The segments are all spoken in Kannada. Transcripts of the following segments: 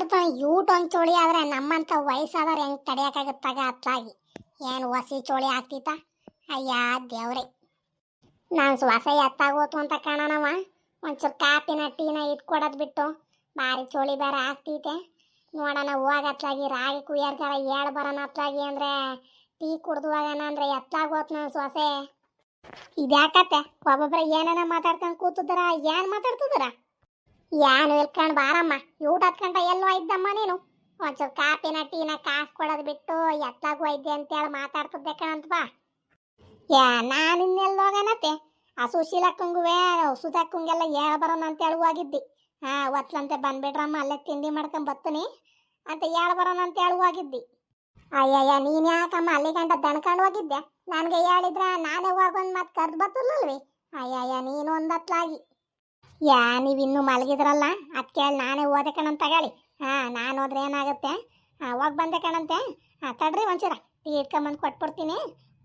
ಮಾತಾಡ್ತಾನೆ ಯೂಟ್ ಒಂದು ಚೋಳಿ ಆದ್ರೆ ನಮ್ಮಂತ ವಯಸ್ಸಾದವ್ರು ಹೆಂಗೆ ತಡೆಯೋಕ್ಕಾಗುತ್ತಾಗ ಅತ್ಲಾಗಿ ಏನು ಹೊಸಿ ಚೋಳಿ ಆಗ್ತಿತ್ತ? ಅಯ್ಯ ದೇವ್ರೆ. ನಾನು ಶ್ವಾಸ ಎತ್ತಾಗೋತು ಅಂತ ಕಾಣೋಣವ ಒಂಚೂರು ಕಾಪಿನ ಟೀನ ಇಟ್ಕೊಡೋದು ಬಿಟ್ಟು ಭಾರಿ ಚೋಳಿ ಬೇರೆ ಆಗ್ತೈತೆ. ನೋಡೋಣ ಹೋಗ ಅತ್ಲಾಗಿ ರಾಗಿ ಕುಯ್ಯರ್ಗಾರ ಹೇಳಿ ಬರೋಣ ಅತ್ಲಾಗಿ ಅಂದ್ರೆ ಟೀ ಕುಡ್ದು ಹೋಗೋಣ ಅಂದ್ರೆ ಎತ್ತಾಗೋತು ನಾನು ಶ್ವಾಸೆ ಇದ್ಯಾಕತ್ತೆ? ಒಬ್ಬೊಬ್ಬರ ಏನೇನ ಮಾತಾಡ್ಕೊಂಡು ಕೂತಿದ್ದಾರ? ಏನು ಮಾತಾಡ್ತಿದ್ದಾರ? ಏನು ಇಲ್ಕಂಡ್ ಬಾರಮ್ಮ. ಊಟ ಹತ್ಕೊಂಡ ಎಲ್ಲೋ ಇದ್ದಮ್ಮ ನೀನು. ಒಂಚೂರು ಕಾಪಿನ ಟೀನ ಕಾಸು ಕೊಡೋದು ಬಿಟ್ಟು ಇದ್ದೆ ಅಂತೇಳಿ ಮಾತಾಡ್ತಿದ್ದೆ ಕಣಂತ ಬಾ. ಯಾ ನಾನು ಇನ್ನೆಲ್ಲೋಗನತ್ತೆ ಆ ಸುಶೀಲಕ್ಕಂಗುವೆ, ಸುಧಾಕ್ಕಂಗೆಲ್ಲ ಹೇಳ ಬರೋಣ ಅಂತ ಹೇಳಿ ಹೋಗಿದ್ದಿ. ಹಾಂ ಒತ್ಲಂತೆ ಬಂದ್ಬಿಡ್ರಮ್ಮ ಅಲ್ಲೇ ತಿಂಡಿ ಮಾಡ್ಕೊಂಡ್ ಬರ್ತೀನಿ ಅಂತ ಹೇಳ ಬರೋಣ ಅಂತ ಹೇಳಿ ಹೋಗಿದ್ದಿ. ಅಯ್ಯಯ್ಯ, ನೀನು ಯಾಕಮ್ಮ ಅಲ್ಲಿ ಗಂಟ ಹೋಗಿದ್ದೆ? ನನಗೆ ಹೇಳಿದ್ರ ನಾನೇ ಹೋಗೊಂದು ಮತ್ತೆ ಕರ್ದು ಬರ್ತಲ್ಲಲ್ವಿ ಅಯ್ಯಯ್ಯ, ನೀನು ಒಂದತ್ಲಾಗಿ ಯಾ ನೀವಿನ್ನೂ ಮಲಗಿದ್ರಲ್ಲ? ಅದ್ ಕೇಳಿ ನಾನೇ ಓದೆ ಕಣಂತ ತಗೊಳ್ಳಿ. ಹಾ, ನಾನು ಹೋದ್ರೆ ಏನಾಗುತ್ತೆ? ಹೋಗಿ ಬಂದೆ ಕಣಂತೆ. ಹಾಂ, ತಡ್ರಿ ಒಂಚೂರ. ಟೀ ಇಟ್ಕೊಂಬಂದು ಕೊಟ್ಬಿಡ್ತೀನಿ.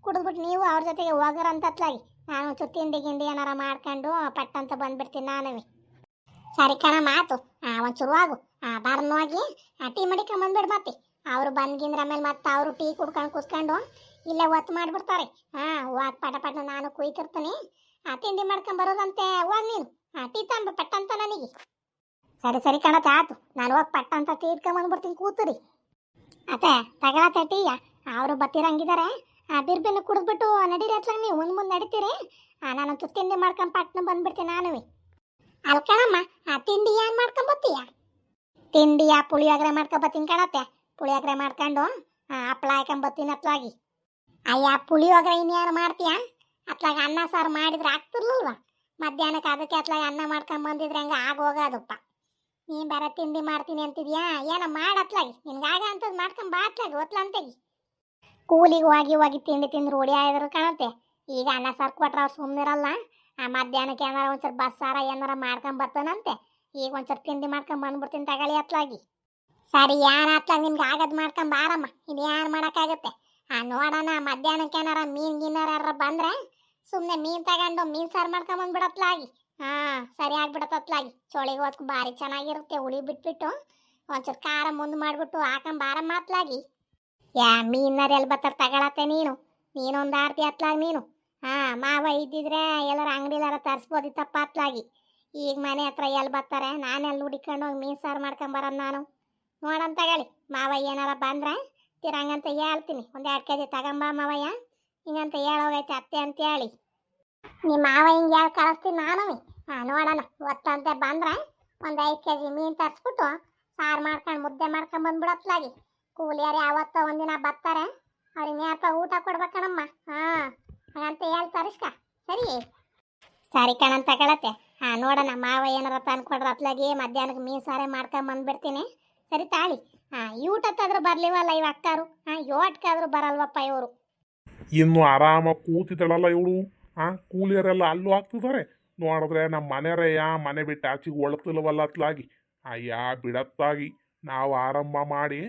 ಕುಡಿದ್ಬಿಟ್ಟು ನೀವು ಅವ್ರ ಜೊತೆಗೆ ಹೋಗೋರಂತ ಅತ್ಲಾಗಿ. ನಾನು ಒಂಚೂರು ತಿಂಡಿ ಗಿಂಡಿ ಏನಾರ ಮಾಡ್ಕೊಂಡು ಪಟ್ಟಂತ ಬಂದ್ಬಿಡ್ತೀನಿ ನಾನವಿ. ಸರಿ ಕಣ ಮಾತು ಹಾಂ, ಒಂಚೂರು ಹೋಗು. ಹಾಂ, ಬಾರ್ನು ಹೋಗಿ. ಆ ಟೀ ಮಡಿಕೊಂಬಂದ್ಬಿಡು ಮತ್ತೆ. ಅವರು ಬಂದ್ಗಿಂದ್ರ ಆಮೇಲೆ ಮತ್ತೆ ಅವರು ಟೀ ಕುಡ್ಕೊಂಡು ಕುಸ್ಕೊಂಡು ಇಲ್ಲೇ ಒತ್ತು ಮಾಡಿಬಿಡ್ತಾರೆ. ಹಾಂ, ಹೋಗಿ ಪಟ ಪಟ ನಾನು ಕುಯ್ತಿರ್ತೀನಿ. ಆ ತಿಂಡಿ ಮಾಡ್ಕೊಂಡ್ ಬರೋದಂತೆ ಹೋಗ್ ನೀನು. ಟೀ ತಂಬ ಪಟ್ಟಂತ ನನಗೆ. ಸರಿ ಸರಿ ಕಣತ ಆತು ನಾನು ಹೋಗಿ ಪಟ್ಟಂತ ಟೀ ಇಟ್ಕೊಂಬಂದ್ಬಿಡ್ತೀನಿ ಕೂತರಿ. ಅತ್ತೆ ತಗೊಳತ್ತೆ ಟೀಯ ಅವರು ಬತ್ತಿರಂಗಿದ್ದಾರೆ ಆ ಬಿರ್ಬಿನ್ನು ಕುಡಿದ್ಬಿಟ್ಟು ನಡೀರಿ ಅತ್ಲಾಗ ನೀವು ಮುಂದೆ ಮುಂದೆ ನಡೀತೀರಿ. ಆ ನಾನಂತೂ ತಿಂಡಿ ಮಾಡ್ಕೊಂಡ್ ಪಟ್ಟಣ ಬಂದ್ಬಿಡ್ತೀನಿ ನಾನು ಅಲ್ಕಣಮ್ಮ ಆ ತಿಂಡಿ ಏನು ಮಾಡ್ಕೊಂಡ್ ಬರ್ತೀಯ ತಿಂಡಿಯ ಪುಳಿಯೋಗರೆ ಮಾಡ್ಕೊಂಡ್ ಬರ್ತೀನಿ ಕಣತ್ತೆ. ಪುಳಿಯೋಗರೆ ಮಾಡ್ಕೊಂಡು ಆ, ಹಾಕೊಂಬತ್ತೀನಿ ಅತ್ಲಾಗಿ. ಅಯ್ಯ ಪುಳಿಯೋಗರೆ ಇನ್ಯಾರು ಮಾಡ್ತೀಯ? ಅತ್ಲಾಗ ಅನ್ನ ಸಾರು ಮಾಡಿದ್ರೆ ಆಗ್ತಿರ್ಲಿಲ್ವಾ? ಮಧ್ಯಾಹ್ನಕ್ಕೆ ಅದಕ್ಕೆ ಅತ್ಲಾಗ ಅನ್ನ ಮಾಡ್ಕೊಂಡ್ ಬಂದಿದ್ರೆ ಹಂಗ ಆಗೋಗೋದಪ್ಪ ನೀನ್ ಬರ ತಿಂಡಿ ಮಾಡ್ತೀನಿ ಅಂತಿದ್ಯಾ? ಏನೋ ಮಾಡತ್ಲಾಗಿ ನಿನ್ಗಾಗ ಅಂತದ್ ಮಾಡ್ಕೊಂಡ್ ಬಾ ಅತ್ಲಾಗಿ ಒತ್ಲಂತೆಗಿ ಕೂಲಿಗೆ ಹೋಗಿ ಹೋಗಿ ತಿಂಡಿ ತಿಂದು ರೂಢಿ ಆಯ್ದ್ರು ಕಾಣುತ್ತೆ. ಈಗ ಅನ್ನ ಸರ್ ಕೊಟ್ರೆ ಅವ್ರು ಸುಮ್ಮನಿರಲ್ಲ ಆ ಮಧ್ಯಾಹ್ನಕ್ಕೆ ಏನಾರ ಒಂಚೂರು ಬಸ್ಸಾರ ಏನಾರ ಮಾಡ್ಕೊಂಡ್ ಬರ್ತಾನಂತೆ. ಈಗ ಒಂಚೂರು ತಿಂಡಿ ಮಾಡ್ಕೊಂಡ್ ಬಂದ್ಬಿಡ್ತೀನಿ ತಗಳಿ ಅತ್ಲಾಗಿ. ಸರಿ ಏನ್ ಅತ್ಲಾಗ ನಿಮ್ಗೆ ಆಗದ್ ಮಾಡ್ಕೊಂಡ್ ಬಾರಮ್ಮ. ಇದು ಯಾರು ಮಾಡಕ್ಕಾಗತ್ತೆ? ಆ ನೋಡೋಣ, ಮಧ್ಯಾಹ್ನಕ್ಕೆ ಏನಾರ ಮೀನ್ ಗಿನ್ನಾರ ಯಾರ ಬಂದ್ರೆ ಸುಮ್ಮನೆ ಮೀನ್ ತಗೊಂಡು ಮೀನ್ ಸಾರು ಮಾಡ್ಕೊಂಡ್ ಹಾಂ, ಸರಿ ಆಗ್ಬಿಡತ್ತತ್ಲಾಗಿ ಚೋಳಿಗೆ ಹೊತ್ಕು ಭಾರಿ ಚೆನ್ನಾಗಿರುತ್ತೆ, ಹುಳಿ ಬಿಟ್ಬಿಟ್ಟು. ಒಂಚೂರು ಖಾರ ಮುಂದೆ ಮಾಡ್ಬಿಟ್ಟು ಹಾಕೊಂಡ್ ಬಾರ ಮಾತ್ಲಾಗಿ ಯಾ ಮೀನಾರ ಎಲ್ಲಿ ಬತ್ತಾರ ತಗೊಳತ್ತೆ ನೀನು. ನೀನೊಂದು ಆರ್ತಿ ಅತ್ಲಾಗಿ ನೀನು. ಹಾಂ, ಮಾವ ಇದ್ದಿದ್ರೆ ಎಲ್ಲರ ಅಂಗಡಿಲಾರ ತರಿಸ್ಬೋದಿತ್ತಪ್ಪ ಅತ್ಲಾಗಿ ಈಗ ಮನೆ ಹತ್ರ ಎಲ್ಲಿ ಬರ್ತಾರೆ? ನಾನೆಲ್ಲಿ ಹುಡಿಕೊಂಡು ಹೋಗಿ ಮೀನ್ ಸಾರು ಬರೋದು ನಾನು? ನೋಡಂತ ತಗೊಳ್ಳಿ. ಮಾವ ಏನಾರ ಬಂದ್ರೆ ತಿರಂಗಂತ ಹೇಳ್ತೀನಿ. ಒಂದು ಎರಡು ಕೆ ಜಿ ತಗೊಂಬ ಮಾವಯ್ಯ. ಹಿಂಗಂತ ಹೇಳೋಗೈತೆ ಅತ್ತೆ ಅಂತ ಹೇಳಿ ನಿಮ್ಮ ಮಾವ ಹಿಂಗೆ ಹೇಳಿ ಕಳಿಸ್ತೀನಿ ನಾನು? ಹಾಂ ನೋಡೋಣ. ಒತ್ತಂತೆ ಬಂದ್ರೆ ಒಂದು ಐದು ಕೆ ಜಿ ಮೀನು ತರಿಸ್ಬಿಟ್ಟು ಸಾರು ಮಾಡ್ಕೊಂಡು ಮುದ್ದೆ ಮಾಡ್ಕೊಂಡು ಬಂದ್ಬಿಡತ್ಲಾಗಿ. ಕೂಲಿಯರು ಯಾವತ್ತೋ ಒಂದಿನ ಬರ್ತಾರೆ. ಅವ್ರಿಗೆ ಯಾಕ ಊಟ ಕೊಡ್ಬೇಕಣಮ್ಮ. ಹಾಂ, ಹಾಗಂತ ಹೇಳಿ ತರಿಸ್ಕ ಸರಿ? ಸರಿ ಕಣಂತ ಕಳತ್ತೆ ಹಾಂ ನೋಡೋಣ. ಮಾವ ಏನಾರ ತಂದು ಅತ್ಲಾಗಿ ಮಧ್ಯಾಹ್ನಕ್ಕೆ ಮೀನು ಸಾರೇ ಮಾಡ್ಕೊಂಡು ಬಂದ್ಬಿಡ್ತೀನಿ. ಸರಿ ತಾಳಿ. ಹಾಂ ಊಟತ್ತಾದ್ರೂ ಬರ್ಲಿವಲ್ಲ ಇವ ಅಕ್ಕಾರು? ಹಾಂ ಯೋಟ್ಗಾದ್ರೂ ಬರಲ್ವಪ್ಪ ಇವರು? ಇನ್ನು ಆರಾಮಾಗಿ ಕೂತಿದ್ದಾಳಲ್ಲ ಇವಳು? ಆ ಕೂಲಿಯರೆಲ್ಲ ಅಲ್ಲೂ ಹಾಕ್ತಿದ್ದಾರೆ ನೋಡಿದ್ರೆ ನಮ್ಮ ಮನೆಯವರಯ್ಯ ಮನೆ ಬಿಟ್ಟು ಆಚೆಗೆ ಒಳತಿಲ್ವಲ್ಲ ಅತ್ಲಾಗಿ. ಅಯ್ಯ ಬಿಡತ್ತಾಗಿ. ನಾವು ಆರಂಭ ಮಾಡಿ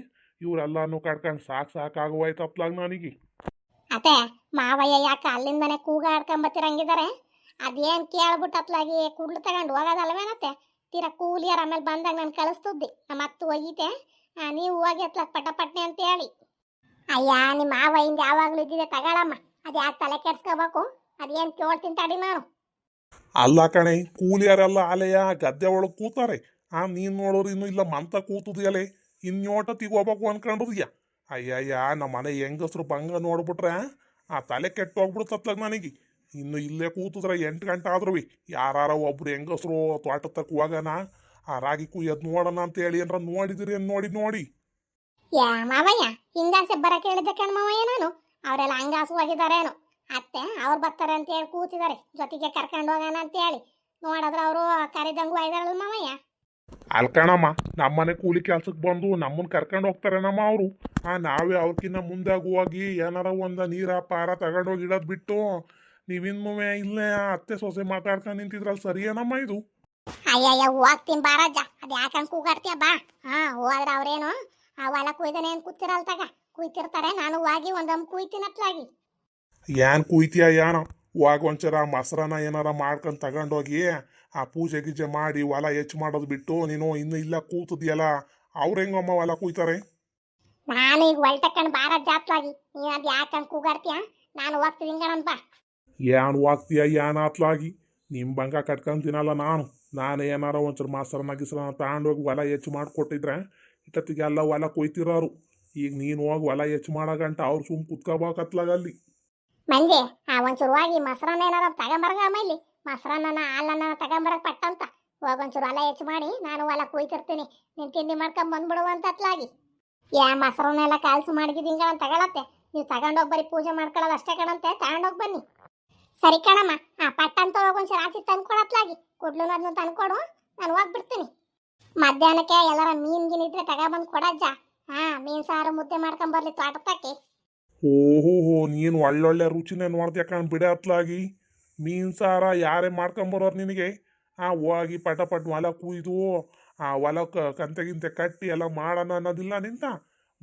ಇವರೆಲ್ಲನೂ ಕಟ್ಕೊಂಡು ಸಾಕು ಸಾಕಾಗೋಯ್ತು ಅತ್ಲಾಗ ನನಗೆ. ಅತ್ತೆ ಮಾವಯ್ಯ ಯಾಕೆ ಅಲ್ಲಿಂದನೇ ಕೂಗಾಡ್ಕೊಂಬತ್ತಿರಂಗಿದ್ದಾರೆ ಅದೇನು ಕೇಳ್ಬಿಟ್ಟು ಅತ್ಲಾಗಿ ಕುಡ್ಲು ತಗೊಂಡು ಹೋಗೋದಲ್ವೇನತ್ತೆ? ತೀರಾ ಕೂಲಿಯರ್ ಆಮೇಲೆ ಬಂದಾಗ ನಾನು ಕಳಿಸ್ತಿದ್ದೆ. ನಮ್ಮ ಅತ್ತು ಆ, ನೀವು ಹೋಗಿ ಅತ್ಲಾಗ ಪಟ ಪಟ್ನೆ ಅಂತ ಹೇಳಿ ಅಯ್ಯ, ನಿಮ್ಮ ಮಾವಯ್ಯಿಂದ ಯಾವಾಗಲೂ ಇದ್ದಿದೆ ತಗೊಳಮ್ಮ. ಅದು ಯಾಕೆ ತಲೆ ಕೆಡ್ಸ್ಕೋಬೇಕು. ಅದೇನು ಕೇಳ್ತೀನಿ ತಡಿ ನಾನು ಅಲ್ಲ ಕಣೆ, ಕೂಲಿಯರೆಲ್ಲ ಅಲೆಯ ಗದ್ದೆ ಒಳಗೆ ಕೂತಾರೆ. ಆ ನೀನು ನೋಡೋರು ಇನ್ನು ಇಲ್ಲ, ಮಂತ ಕೂತದಿಯಲೆ. ಇನ್ಯೋಟ ತಿಗೋಬೇಕು ಅನ್ಕೊಂಡಿದ್ಯ? ಅಯ್ಯಯ್ಯ ನಮ್ಮ ಮನೆ ಹೆಂಗಸ್ರು ಬಂಗ ನೋಡ್ಬಿಟ್ರೆ, ಆ ತಲೆ ಕೆಟ್ಟು ಹೋಗ್ಬಿಡ್ತತ್ತ ನನಗೆ. ಇನ್ನು ಇಲ್ಲೇ ಕೂತಿದ್ರೆ ಎಂಟು ಗಂಟೆ ಆದ್ರೂ ಯಾರಾರ ಒಬ್ರು ಹೆಂಗಸ್ರು ತೋಟ ತಕ್ಕ ಹೋಗೋಣ, ಆ ರಾಗಿ ಕುಯ್ಯೋದು ನೋಡೋಣ ಅಂತ ಹೇಳಿ ಏನಾರ ನೋಡಿದಿರಿ ನೋಡಿ ನೋಡಿ. ಯಾ ಮಾವಯ್ಯ ಹಿಂಗಾಸೆ ಬರಕ್ಕೆ ಹೇಳಿದ್ದೆ ಕಣ್ ಮಾವಯ್ಯ ನಾನು. ಅವರೆಲ್ಲ ಹಂಗಾಸು ಹೋಗಿದ್ದಾರೇನು. ಅತ್ತೆ ಅವ್ರು ಬರ್ತಾರೆ ಅಂತ ಹೇಳಿ ಕೂತಿದ್ದಾರೆ. ಜೊತೆಗೆ ಕರ್ಕೊಂಡು ಹೋಗೋಣ ಅಂತ ಹೇಳಿ. ನೋಡಿದ್ರೆ ಅವರು ಕರೆದಂಗು ಐದಾರಲ್ಲ ಮಾವಯ್ಯ. ಅಲ್ಕಣಮ್ಮ ನಮ್ಮನೆ ಕೂಲಿ ಕೆಲ್ಸಕ್ಕೆ ಬಂದು ನಮ್ಮನ್ನ ಕರ್ಕೊಂಡು ಹೋಗ್ತಾರೆ ನಮ್ಮ ಅವರು? ಆ ನಾವೇ ಅವ್ರಕ್ಕಿಂತ ಮುಂದೆ ಹೋಗಿ ಏನಾರ ಒಂದು ನೀರ ಪಾರ ತಗೊಂಡೋಗಿ ಇಡೋದು ಬಿಟ್ಟು ನಿವಿನ್ ಇಲ್ಲೇ ಆ ಅತ್ತೆ ಸೊಸೆ ಮಾತಾಡ್ಕೊಂಡು ನಿಂತಿದ್ರಲ್ಲ ಸರಿಯೇನಮ್ಮ ಇದು? ಅಯ್ಯಯ್ಯ ಹೋಗ್ತೀನಿ ಬಾರಜ್ಜ ಅದು ಯಾಕಂಗ್ ಕೂಗಾಡ್ತೀಯ ಬಾ. ಹಾ ಹೋದ್ರೆ ಅವ್ರೇನು ಆ ಹೊಲ ಏನ್ ಕೂತಿರಲ್ ತಗ. ಕುಯ್ತಿರ್ತಾರೆ ನಾನು ಹೋಗಿ ಒಂದೊಮ್ಮೆ ಕುಯ್ತೀನಿ ಅತ್ಲಾಗಿ ಏನ್ ಕುಯ್ತೀಯ ಏನೋ ಹೋಗಿ ಒಂಚರ ಮೊಸರನ್ನ ಏನಾರ ಮಾಡ್ಕೊಂಡು ತಗೊಂಡೋಗಿ ಆ ಪೂಜೆ ಗೀಜೆ ಮಾಡಿ ಹೊಲ ಹೆಚ್ಚು ಮಾಡೋದು ಬಿಟ್ಟು ನೀನು ಇನ್ನು ಇಲ್ಲ ಕೂತದಿಯಲ್ಲ ಅವ್ರು ಹೆಂಗಮ್ಮ ಹೊಲ ಕುಯ್ತಾರೆ? ನಾನು ಈಗ ಹೊಲ್ಟಕ್ಕಂಡು ಬಾರ ಜಾತ್ಲಾಗಿ. ನೀನು ಅದು ಯಾಕಂದು ಕೂಗಾಡ್ತೀಯ? ನಾನು ಹೋಗ್ತೀನಿ ಕಣನ್ ಬಾ. ಏನು ವಾಗ್ತೀಯ ಏನು ಆತ್ಲಾಗಿ? ನಿಮ್ಮ ಬಂಗ ಕಟ್ಕೊಂಡ್ ತಿನ್ನಲ್ಲ ನಾನು. ನಾನು ಏನಾರ ಒಂಚೂರು ಮಾಸ್ತರನ ಗಿಸ್ರನ ತಗೊಂಡೋಗಿ ಹೊಲ ಹೆಚ್ಚು ಮಾಡಿಕೊಟ್ಟಿದ್ರೆ ಇಷ್ಟೊತ್ತಿಗೆ ಎಲ್ಲ ಹೊಲ ಕೊಯ್ತಿರೋರು. ಈಗ ನೀನು ಹೋಗಿ ಹೊಲ ಹೆಚ್ಚು ಮಾಡಗಂಟ ಅವ್ರು ಸುಮ್ ಕುತ್ಕೋಬೇಕತ್ಲಾಗ ಅಲ್ಲಿ. ಮಂಜೆ, ಆ ಒಂಚೂರು ಹೋಗಿ ಮೊಸರನ್ನ ಏನಾರ ತಗೊಂಬರಗ ಆಮೇಲೆ ಮೊಸರನ್ನ ಹಾಲನ್ನ ತಗೊಂಬರಕ್ ಪಟ್ಟಂತ. ಹೋಗ ಒಂಚೂರು ಹೊಲ ಹೆಚ್ಚು ಮಾಡಿ, ನಾನು ಹೊಲ ಕುಯ್ತಿರ್ತೀನಿ. ನೀನು ತಿಂಡಿ ಮಾಡ್ಕೊಂಡ್ ಬಂದ್ಬಿಡುವಂತತ್ಲಾಗಿ ಯಾ ಮೊಸರನ್ನೆಲ್ಲ ಕಾಲ್ಸು ಮಾಡಿದ್ದೀನಿ ಕಣ ತಗೊಳತ್ತೆ ನೀವು ತಗೊಂಡೋಗಿ ಬರೀ ಪೂಜೆ ಮಾಡ್ಕೊಳ್ಳೋದು ಅಷ್ಟೇ ಕಣಂತೆ, ತಗೊಂಡೋಗಿ ಬನ್ನಿ. ಸರಿ ಕಣಮ್ಮ, ಆ ಪಟ್ಟಂತ ಹೋಗಿ ಒಂಚೂರು ಆಚೆ ತಂದ್ಕೊಡತ್ಲಾಗಿ ಕುಡ್ಲು ಅದನ್ನ ತಂದ್ಕೊಡು, ನಾನು ಹೋಗ್ಬಿಡ್ತೀನಿ. ಮಧ್ಯಾಹ್ನಕ್ಕೆ ಎಲ್ಲರ ಮೀನ್ ಗೀನ್ ಇದ್ರೆ ತಗೊಬಂದು ಕೊಡಜ್ಜ ಹಾ ಮೀನ್ ಸಾರು ಮುದ್ದೆ ಮಾಡ್ಕೊಂಡ್ ಬರ್ಲಿ ತೋಟಕ್ಕೆ. ಓಹೋ ನೀನು ಒಳ್ಳೊಳ್ಳೆ ರುಚಿನೇ ನೋಡ್ತೀಯ ಕಣ್ ಬಿಡ ಹತ್ಲಾಗಿ ಮೀನ್ ಸಾರ ಯಾರೇ ಮಾಡ್ಕೊಂಬರೋರು ನಿನಗೆ? ಆ ಹೋಗಿ ಪಟ ಪಟ್ ಹೊಲ ಕುಯ್ದು ಆ ಹೊಲ ಕ- ಕಂತೆ ಗಿಂತೆ ಕಟ್ಟಿ ಎಲ್ಲ ಮಾಡೋಣ ಅನ್ನೋದಿಲ್ಲ ನಿಂತ?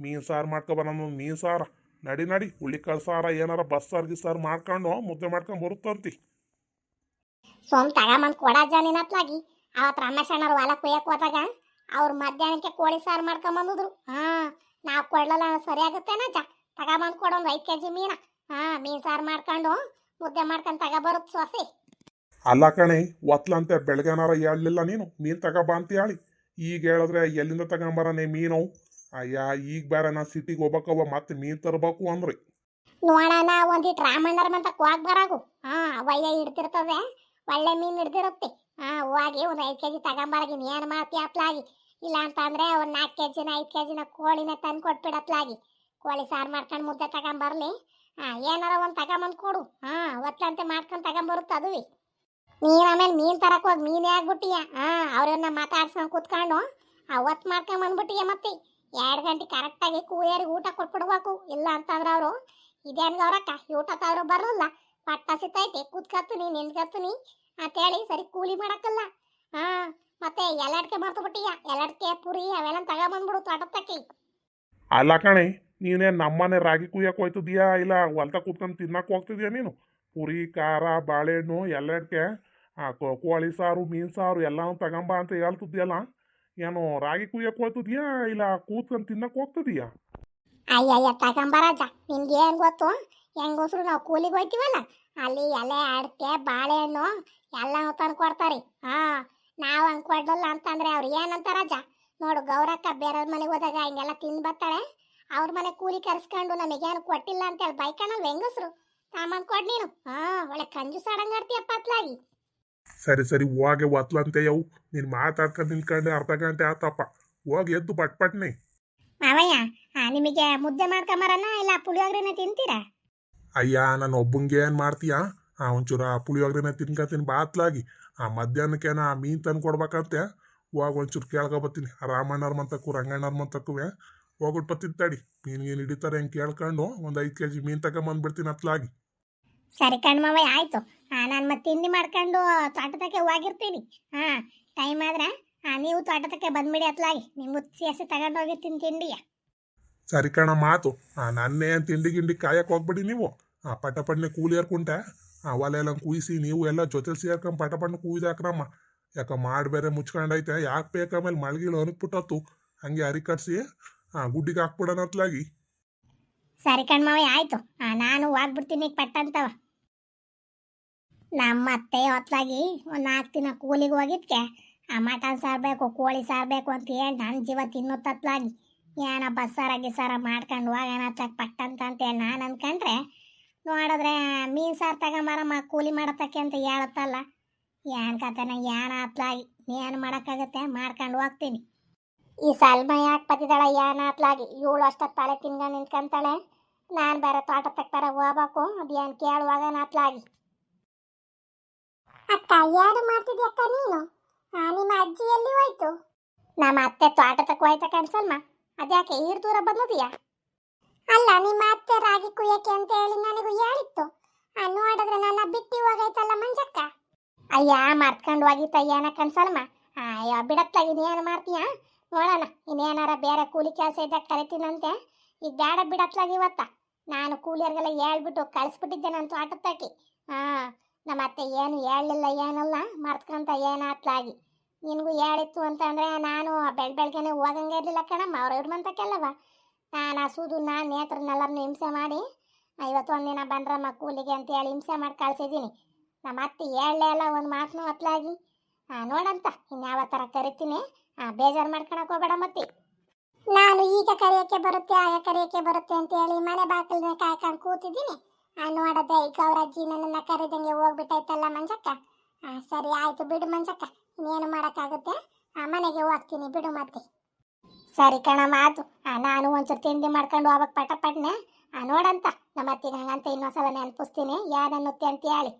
ಮೀನ್ ಸಾರು ಮಾಡ್ಕೊಬರೋಣ ಮೀನ್ ಸಾರ. ನಡಿ ನಡಿ ಹುಳ್ಳಿಕಾಳು ಸಾರ ಏನಾರ ಬಸ್ಸಾರು ಗಿಸ್ಸಾರು ಮಾಡ್ಕೊಂಡು ಮುದ್ದೆ ಮಾಡ್ಕೊಂಡು ಬರುತ್ತಂತಿ. ಸೋಮ್ ಮನ್ ಕೊಡಜ್ಜ ನಿನ್ನತ್ಲಾಗಿ ಅವತ್ತು ರಮೇಶ್ ಹೊಲಕ್ಕೆ ಹೊಲ ಕುಯ್ಯಕ್ ಹೋದಾಗ ಅವ್ರು ಮಧ್ಯಾಹ್ನಕ್ಕೆ ಕೋಳಿ ಸಾರು ಮಾಡ್ಕೊಂಬಂದಿದ್ರು. ಹಾಂ ನಾವು ಕೊಡ್ಲಲ್ಲ ಸರಿಯಾಗುತ್ತೇನಜ್ಜ ತಗೊಂಬಂದ್ ಕೊಡೊಂದು ಐದು ಕೆ ಜಿ ಮೀನ. ಹಾ ಮೀನ್ ಸಾರು ಮಾಡ್ಕೊಂಡು ಮುದ್ದೆ ಮಾಡ್ಕೊಂಡು ತಗೊಬರುತ್ತ ಸೊಸಿ. ಅಲ್ಲ ಕಣಿ ಒತ್ಲಂತೆ ಬೆಳಗ್ಗೆನಾರ ಹೇಳಲಿಲ್ಲ ನೀನು? ಮೀನು ತಗೊಬ ಅಂತ ಹೇಳಿ ಈಗ ಹೇಳಿದ್ರೆ ಎಲ್ಲಿಂದ ತಗೊಂಬರನೆ ಮೀನು? ಅಯ್ಯ ಈಗ ಬೇರೆ ನಾ ಸಿಟಿಗೆ ಹೋಗ್ಬೇಕವ ಮತ್ತೆ ಮೀನು ತರಬೇಕು ಅಂದ್ರಿ. ನೋಡೋಣ ಒಂದಿಟ್ಟು ರಾಮಣ್ಣರ ಮಂತ ಹೋಗ್ ಬರಾಗು ಹಾ ಒಳ್ಳೆ ಹಿಡ್ದಿರ್ತದೆ ಒಳ್ಳೆ ಮೀನ್ ಹಿಡ್ದಿರುತ್ತೆ. ಹಾ, ಹೋಗಿ ಒಂದು ಐದು ಕೆ ಜಿ ತಗೊಂಬರಾಗಿ ಏನು ಮಾಡ್ತೀಯ ಅಪ್ಲಾಗಿ? ಇಲ್ಲ ಅಂತಂದ್ರೆ ಒಂದು ನಾಲ್ಕು ಕೆ ಜಿನ ಐದು ಕೆ ಜಿನ ಕೋಳಿನ ತಂದು ಕೊಟ್ಬಿಡತ್ಲಾಗಿ ಕೋಳಿ ಸಾರು ಮಾಡ್ಕೊಂಡು ಮುದ್ದೆ ತಗೊಂಬರ್ಲಿ. ಹಾ, ಏನಾರ ಒಂದು ತಗೊಂಬಂದು ಕೊಡು. ಹಾ ಒತ್ತಂತೆ ಮಾಡ್ಕೊಂಡು ತಗೊಂಬರುತ್ತೆ ಅದುವಿ. ನೀನು ಆಮೇಲೆ ಮೀನ್ ತರಕ್ಕೆ ಹೋಗಿ, ಮೀನೇ ಆಗ್ಬಿಟ್ಟಿಯ? ಹಾ, ಅವ್ರನ್ನ ಮಾತಾಡ್ಸ್ಕೊಂಡು ಕೂತ್ಕೊಂಡು ಅವತ್ತು ಮಾಡ್ಕೊಂಡ್ ಬಂದ್ಬಿಟ್ಟಿಯ ಮತ್ತೆ? ಎರಡು ಗಂಟೆ ಕರೆಕ್ಟಾಗಿ ಕೂಯರಿಗೆ ಊಟ ಕೊಟ್ಬಿಡ್ಬೇಕು. ಇಲ್ಲ ಅಂತಂದ್ರೆ ಅವರು, ಇದೇನ್ ಗೌರಕ್ಕ ಊಟ ತಾವ್ರು ಬರಲ್ಲ ಪಟ್ಟ ಸಿತ್ತೈತೆ ಕೂತ್ಕತ್ತೀನಿ, ನಿಂತ್ಕತ್ತೀನಿ. ಅಂತೇಳಿ ಸರಿ ಕೂಲಿ ಮಾಡಕ್ಕಲ್ಲ. ಹಾ ಮತ್ತೆ ಎಲ್ಲಡ್ಕೆ ಮರ್ತು ಬಿಟ್ಟಿಯ ಎಲ್ಲಡ್ಕೆ ಪುರಿ ಅವೆಲ್ಲ ತಗೊಂಬಂದ್ಬಿಡು ತೋಟತ್ತಕ್ಕೆ ಅಲ್ಲ ಕಣೆ ನೀನೇ ನಮ್ಮನೆ ರಾಗಿ ಕುಯ್ಯಕ್ಕೆ ಹೋಯ್ತಿದ್ಯಾ ಇಲ್ಲ ಹೊಲ್ತ ಕೂತ್ಕೊಂಡು ತಿನ್ನಕ್ಕೆ ಹೋಗ್ತಿದ್ಯಾ ನೀನು? ಪುರಿ ಖಾರ ಬಾಳೆಹಣ್ಣು ಎಲ್ಲಕ್ಕೆ ಆ ಕೋಳಿ ಸಾರು ಮೀನು ಸಾರು ಎಲ್ಲನೂ ತಗೊಂಬ ಅಂತ ಹೇಳ್ತಿದ್ಯಲ್ಲ ಏನು ರಾಗಿ ಕುಯ್ಯಕ್ಕೆ ಹೋಗ್ತಿದ್ಯಾ ಇಲ್ಲ ಕೂತ್ಕೊಂಡು ತಿನ್ನಕ್ಕೆ ಹೋಗ್ತಿದ್ಯಾ ಅಯ್ಯಯ್ಯ ತಗೊಂಬರಾಜ ನಿನ್ಗೆ ಏನು ಗೊತ್ತು? ಹೆಂಗೋಸ್ರು ನಾವು ಕೂಲಿಗೆ ಹೋಯ್ತೀವಲ್ಲ? ಅಲ್ಲಿ ಎಲೆ ಅಡಿಕೆ ಬಾಳೆಹಣ್ಣು ಎಲ್ಲ ತಂದು ಕೊಡ್ತಾರೆ ಹಾ ನಾವು ಹಂಗೆ ಕೊಡ್ಲಿಲ್ಲ ಅಂತಂದ್ರೆ ಅವ್ರು ರಾಜ? ನೋಡು ಗೌರಕ್ಕ ಬೇರೆಯವ್ರ ಮನೆಗೆ ಹೋದಾಗ ಹಿಂಗೆಲ್ಲ ತಿಂದು ಬರ್ತಾಳೆ. ಅವ್ರ ಮನೆ ಕೂಲಿ ಕರೆಸ್ಕೊಂಡು ನಮಗೇನು ಕೊಟ್ಟಿಲ್ಲ ಅಂತೇಳಿ ಬೈಕಣ್ಣ ಹೆಂಗಸ್ರು? ತಾಮಂದು ಕೊಡ್ ನೀನು. ಹಾ ಒಳ್ಳೆ ಕಂಜೂಸ್ ಆಡಂಗಾಡ್ತೀಯಪ್ಪ ಅತ್ಲಾಗಿ ಸರಿ ಸರಿ ಹೋಗಿ ಒತ್ಲಂತೆ ಯವು ನೀನು ಮಾತಾಡ್ಕೊಂಡು ನಿಲ್ಕೊಂಡು ಅರ್ಧ ಗಂಟೆ ಆತಪ್ಪ. ಹೋಗಿ ಎದ್ದು ಪಟ್ ಪಟ್ನೆ ಮಾವಯ್ಯ ನಿಮಗೆ ಮುದ್ದೆ ಮಾಡ್ಕೊಂಬರನ ಇಲ್ಲ ಪುಳಿಯೋಗ್ರೆನ ತಿಂತೀರಾ? ಅಯ್ಯ ನಾನು ಒಬ್ಬಂಗೆ ಏನು ಮಾಡ್ತೀಯಾ? ಆ ಒಂಚೂರು ಆ ಪುಳಿಯೋಗ್ರೆನ ತಿನ್ಕತೀನಿ ಬಾತ್ಲಾಗಿ. ಆ ಮಧ್ಯಾಹ್ನಕ್ಕೇನ ಆ ಮೀನು ತಂದು ಕೊಡ್ಬೇಕಂತೆ ಹೋಗಿ ಒಂಚೂರು ಕೇಳ್ಕೊಬತ್ತೀನಿ ಆ ರಾಮಣ್ಣವ್ರ ಮಂತಕ್ಕು ರಂಗಣ್ಣವ್ರ ಮಂತಕ್ಕೂ ಹೋಗ್ಬಿಟ್ಟು ಬತ್ತೀನಿ ತಡಿ. ಮೀನು ಏನು ಹಿಡಿತಾರೆ ಹೆಂಗೆ ಕೇಳ್ಕೊಂಡು ಒಂದು ಐದು ಕೆ ಜಿ ಮೀನು ತಗೊಂಬಂದ್ಬಿಡ್ತೀನಿ ಅತ್ಲಾಗಿ. ಸರಿ ಕಣ್ಮವ ಆಯ್ತು. ಹಾ ನಾನು ಮತ್ತೆ ತಿಂಡಿ ಮಾಡ್ಕೊಂಡು ತೋಟದಕ್ಕೆ ಹೋಗಿರ್ತೀನಿ. ಹಾಂ ಟೈಮ್ ಆದ್ರೆ ಹಾ ನೀವು ತೋಟದಕ್ಕೆ ಬಂದ್ಬಿಡಿ ಅತ್ಲಾಗಿ. ನಿಮ್ಮ ಸೇಸಿ ತಗೊಂಡು ಹೋಗಿರ್ತೀನಿ ತಿಂಡಿಯ ಸರಿ ಕಣ ಮಾತು. ಆ ನನ್ನೇ ತಿಂಡಿ ಗಿಂಡಿ ಕಾಯಕ್ಕೆ ಹೋಗ್ಬಿಡಿ ನೀವು? ಆ ಪಟ ಪಟ್ನೆ ಕೂಲಿ ಏರ್ಕೊಂಡೆ ಆ ಒಲೆ ಎಲ್ಲ ಕುಯ್ಸಿ ನೀವು ಎಲ್ಲ ಜೊತೆ ಸೇರ್ಕೊಂಡು ಪಟ ಪಟ್ನೆ ಕುಯ್ದಾಕ್ರಮ್ಮ ಯಾಕ ಮಾಡಿ ಬೇರೆ ಮುಚ್ಕೊಂಡೈತೆ? ಯಾಕೆ ಬೇಕಾಮೇಲೆ ಮಳ್ಗಿಳು ಅನುಕ್ಬಿಟ್ಟತ್ತು ಹಂಗೆ ಹರಿ ಕಟ್ಸಿ ಆ ಗುಡ್ಡಿಗೆ ಹಾಕ್ಬಿಡೋಣ ಅತ್ಲಾಗಿ. ಸರಿ ಕಣ್ಮವ ಆಯ್ತು. ನಾನು ಹೋಗ್ಬಿಡ್ತೀನಿ ಈಗ ಪಟ್ಟಂತವ ನಮ್ಮ ಅತ್ತೆ ಹೊತ್ಲಾಗಿ ಒಂದು ನಾಲ್ಕು ದಿನ ಕೂಲಿಗೆ ಹೋಗಿದ್ಕೆ. ಆ ಮಟನ್ ಸಾರು ಬೇಕು, ಕೋಳಿ ಸಾರು ಬೇಕು ಅಂತ ಹೇಳಿ ನನ್ನ ಜೀವ ತಿನ್ನುತ್ತತ್ಲಾಗಿ ಏನೋ ಬಸ್ಸಾರ ಗಿಸಾರ ಮಾಡ್ಕೊಂಡು ಹೋಗೋಣ ಅತ್ಲಾಗ ಪಟ್ಟಂತ ಅಂತೇಳಿ ನಾನು ಅನ್ಕೊಂಡ್ರೆ ನೋಡಿದ್ರೆ ಮೀನು ಸಾರು ತಗೊಂಬಾರಮ್ಮ ಕೂಲಿ ಮಾಡತ್ತಕ್ಕೆ ಅಂತ ಹೇಳತ್ತಲ್ಲ. ಏನ್ ಕತನ ಏನ ಆತ್ಲಾಗಿ ಏನು ಮಾಡೋಕ್ಕಾಗತ್ತೆ? ಮಾಡ್ಕೊಂಡು ಹೋಗ್ತೀನಿ. ಈ ಸಲ್ಮ ಯಾಕೆ ಬತ್ತಿದಾಳ ಏನ ಆತ್ಲಾಗಿ? ಇವಳು ಅಷ್ಟೊತ್ತು ತಲೆ ತಿನ್ಗ ನಿಂತ್ಕೊಂತಾಳೆ. ನಾನು ಬೇರೆ ತೋಟ ತಕ್ತಾರ ಹೋಗ್ಬೇಕು. ಅದೇನು ಕೇಳುವಾಗ ನಾತ್ಲಾಗಿ ಅಕ್ಕ ಏನು ಮಾಡ್ತಿದ್ಯ ಅಕ್ಕ ನೀನು? ನಿಮ್ಮ ಅಜ್ಜಿ ಎಲ್ಲಿ ಹೋಯ್ತು? ನಮ್ಮ ಅತ್ತೆ ತೋಟ ತಕ್ಕ ಹೋಯ್ತ ಕನ್ಸಲ್ಮ ಅದ್ಯಾಕೆ ಈಡ್ ದೂರ ಬಂದದಿಯಾ? ಅಲ್ಲ, ನಿಮ್ಮ ಅತ್ತೆ ರಾಗಿ ಕುಯ್ಯಕ್ಕೆ ಅಂತ ಹೇಳಿ ನನಗೂ ಹೇಳಿತ್ತು ಆ ನೋಡಿದ್ರೆ ನನ್ನ ಬಿಟ್ಟಿ ಹೋಗೈತಲ್ಲ ಮಂಜಕ್ಕ? ಅಯ್ಯ, ಮರ್ತ್ಕೊಂಡು ಹೋಗಿತ್ತ ಏನ ಕನ್ಸಲ್ಮ ಅಯ್ಯೋ ಬಿಡತ್ತಾಗಿ ಇನ್ನೇನು ಮಾಡ್ತೀಯ? ನೋಡೋಣ, ಇನ್ನೇನಾರ ಬೇರೆ ಕೂಲಿ ಕೆಲಸ ಇದ್ದಾಗ ಕರಿತೀನಂತೆ. ಈಗ ಬೇಡ ಬಿಡತ್ಲಾಗಿ ಇವತ್ತ. ನಾನು ಕೂಲಿಯರ್ಗೆಲ್ಲ ಹೇಳ್ಬಿಟ್ಟು ಕಳಿಸ್ಬಿಟ್ಟಿದ್ದೆ ನನ್ನ ತೋಟತ್ತಾಕಿ ಹಾಂ, ನಮ್ಮ ಅತ್ತೆ ಏನು ಹೇಳಲಿಲ್ಲ, ಏನಲ್ಲ, ಮರ್ತ್ಕೊಂತ ಏನಾತ್ಲಾಗಿ. ನಿನಗೂ ಹೇಳಿತ್ತು ಅಂತಂದ್ರೆ ನಾನು ಬೆಳ್ ಬೆಳಗ್ಗೆನೆ ಹೋಗಂಗೆ ಇರಲಿಲ್ಲ ಕಣಮ್ಮ, ಅವ್ರ ಇವ್ರ ಮಂತಕ್ಕೆಲ್ಲವ ನಾನು ಹಸುದು ಸೂದು ನಾನು ನೇತ್ರನ್ನೆಲ್ಲರನ್ನು ಹಿಂಸೆ ಮಾಡಿ ಇವತ್ತು ಒಂದಿನ ಬಂದ್ರಮ್ಮ ಕೂಲಿಗೆ ಅಂತ ಹೇಳಿ ಹಿಂಸೆ ಮಾಡಿ ಕಳ್ಸಿದ್ದೀನಿ. ನಮ್ಮ ಅತ್ತೆ ಹೇಳಲೇ ಇಲ್ಲ ಒಂದು ಮಾತನ್ನು ಆ, ನೋಡಂತ ಇನ್ಯಾವ ಥರ ಕರಿತೀನಿ. ಆ, ಬೇಜಾರು ಮಾಡ್ಕೊಳಕ್ ಹೋಗ್ಬೇಡ ಮತ್ತೆ. ನಾನು ಈಗ ಕರೆಯೋಕ್ಕೆ ಬರುತ್ತೆ ಆಗ ಕರೆಯೋಕ್ಕೆ ಬರುತ್ತೆ ಅಂತ ಹೇಳಿ ಮನೆ ಬಾಗಿಲನ್ನ ಕಾಯ್ಕೊಂಡು ಕೂತಿದ್ದೀನಿ. ನೋಡದೆ ಈಗ ಅವ್ರ ಅಜ್ಜಿ ನನ್ನನ್ನು ಕರೆದಂಗೆ ಹೋಗ್ಬಿಟ್ಟೈತಲ್ಲ ಮಂಜಕ್ಕ. ಸರಿ ಆಯ್ತು ಬಿಡು ಮಂಜಕ್ಕ ಇನ್ನೇನು ಮಾಡೋಕ್ಕಾಗುತ್ತೆ? ಆ, ಮನೆಗೆ ಹೋಗ್ತೀನಿ ಬಿಡು ಮತ್ತೆ. ಸರಿ ಕಣಮ್ಮ ಆತು ನಾನು ಒಂಚೂರು ತಿಂಡಿ ಮಾಡ್ಕೊಂಡು ಹೋಗ್ಬೇಕು ಪಟ ಪಟ್ನೆ ನೋಡಂತ. ನಮ್ಮ ಅತ್ತಿಗೆ ಹಂಗಂತ ಇನ್ನೊಂದ್ಸಲ ನೆನಪಿಸ್ತೀನಿ. ಏನನ್ನುತ್ತೆ ಅಂತ ಹೇಳಿ.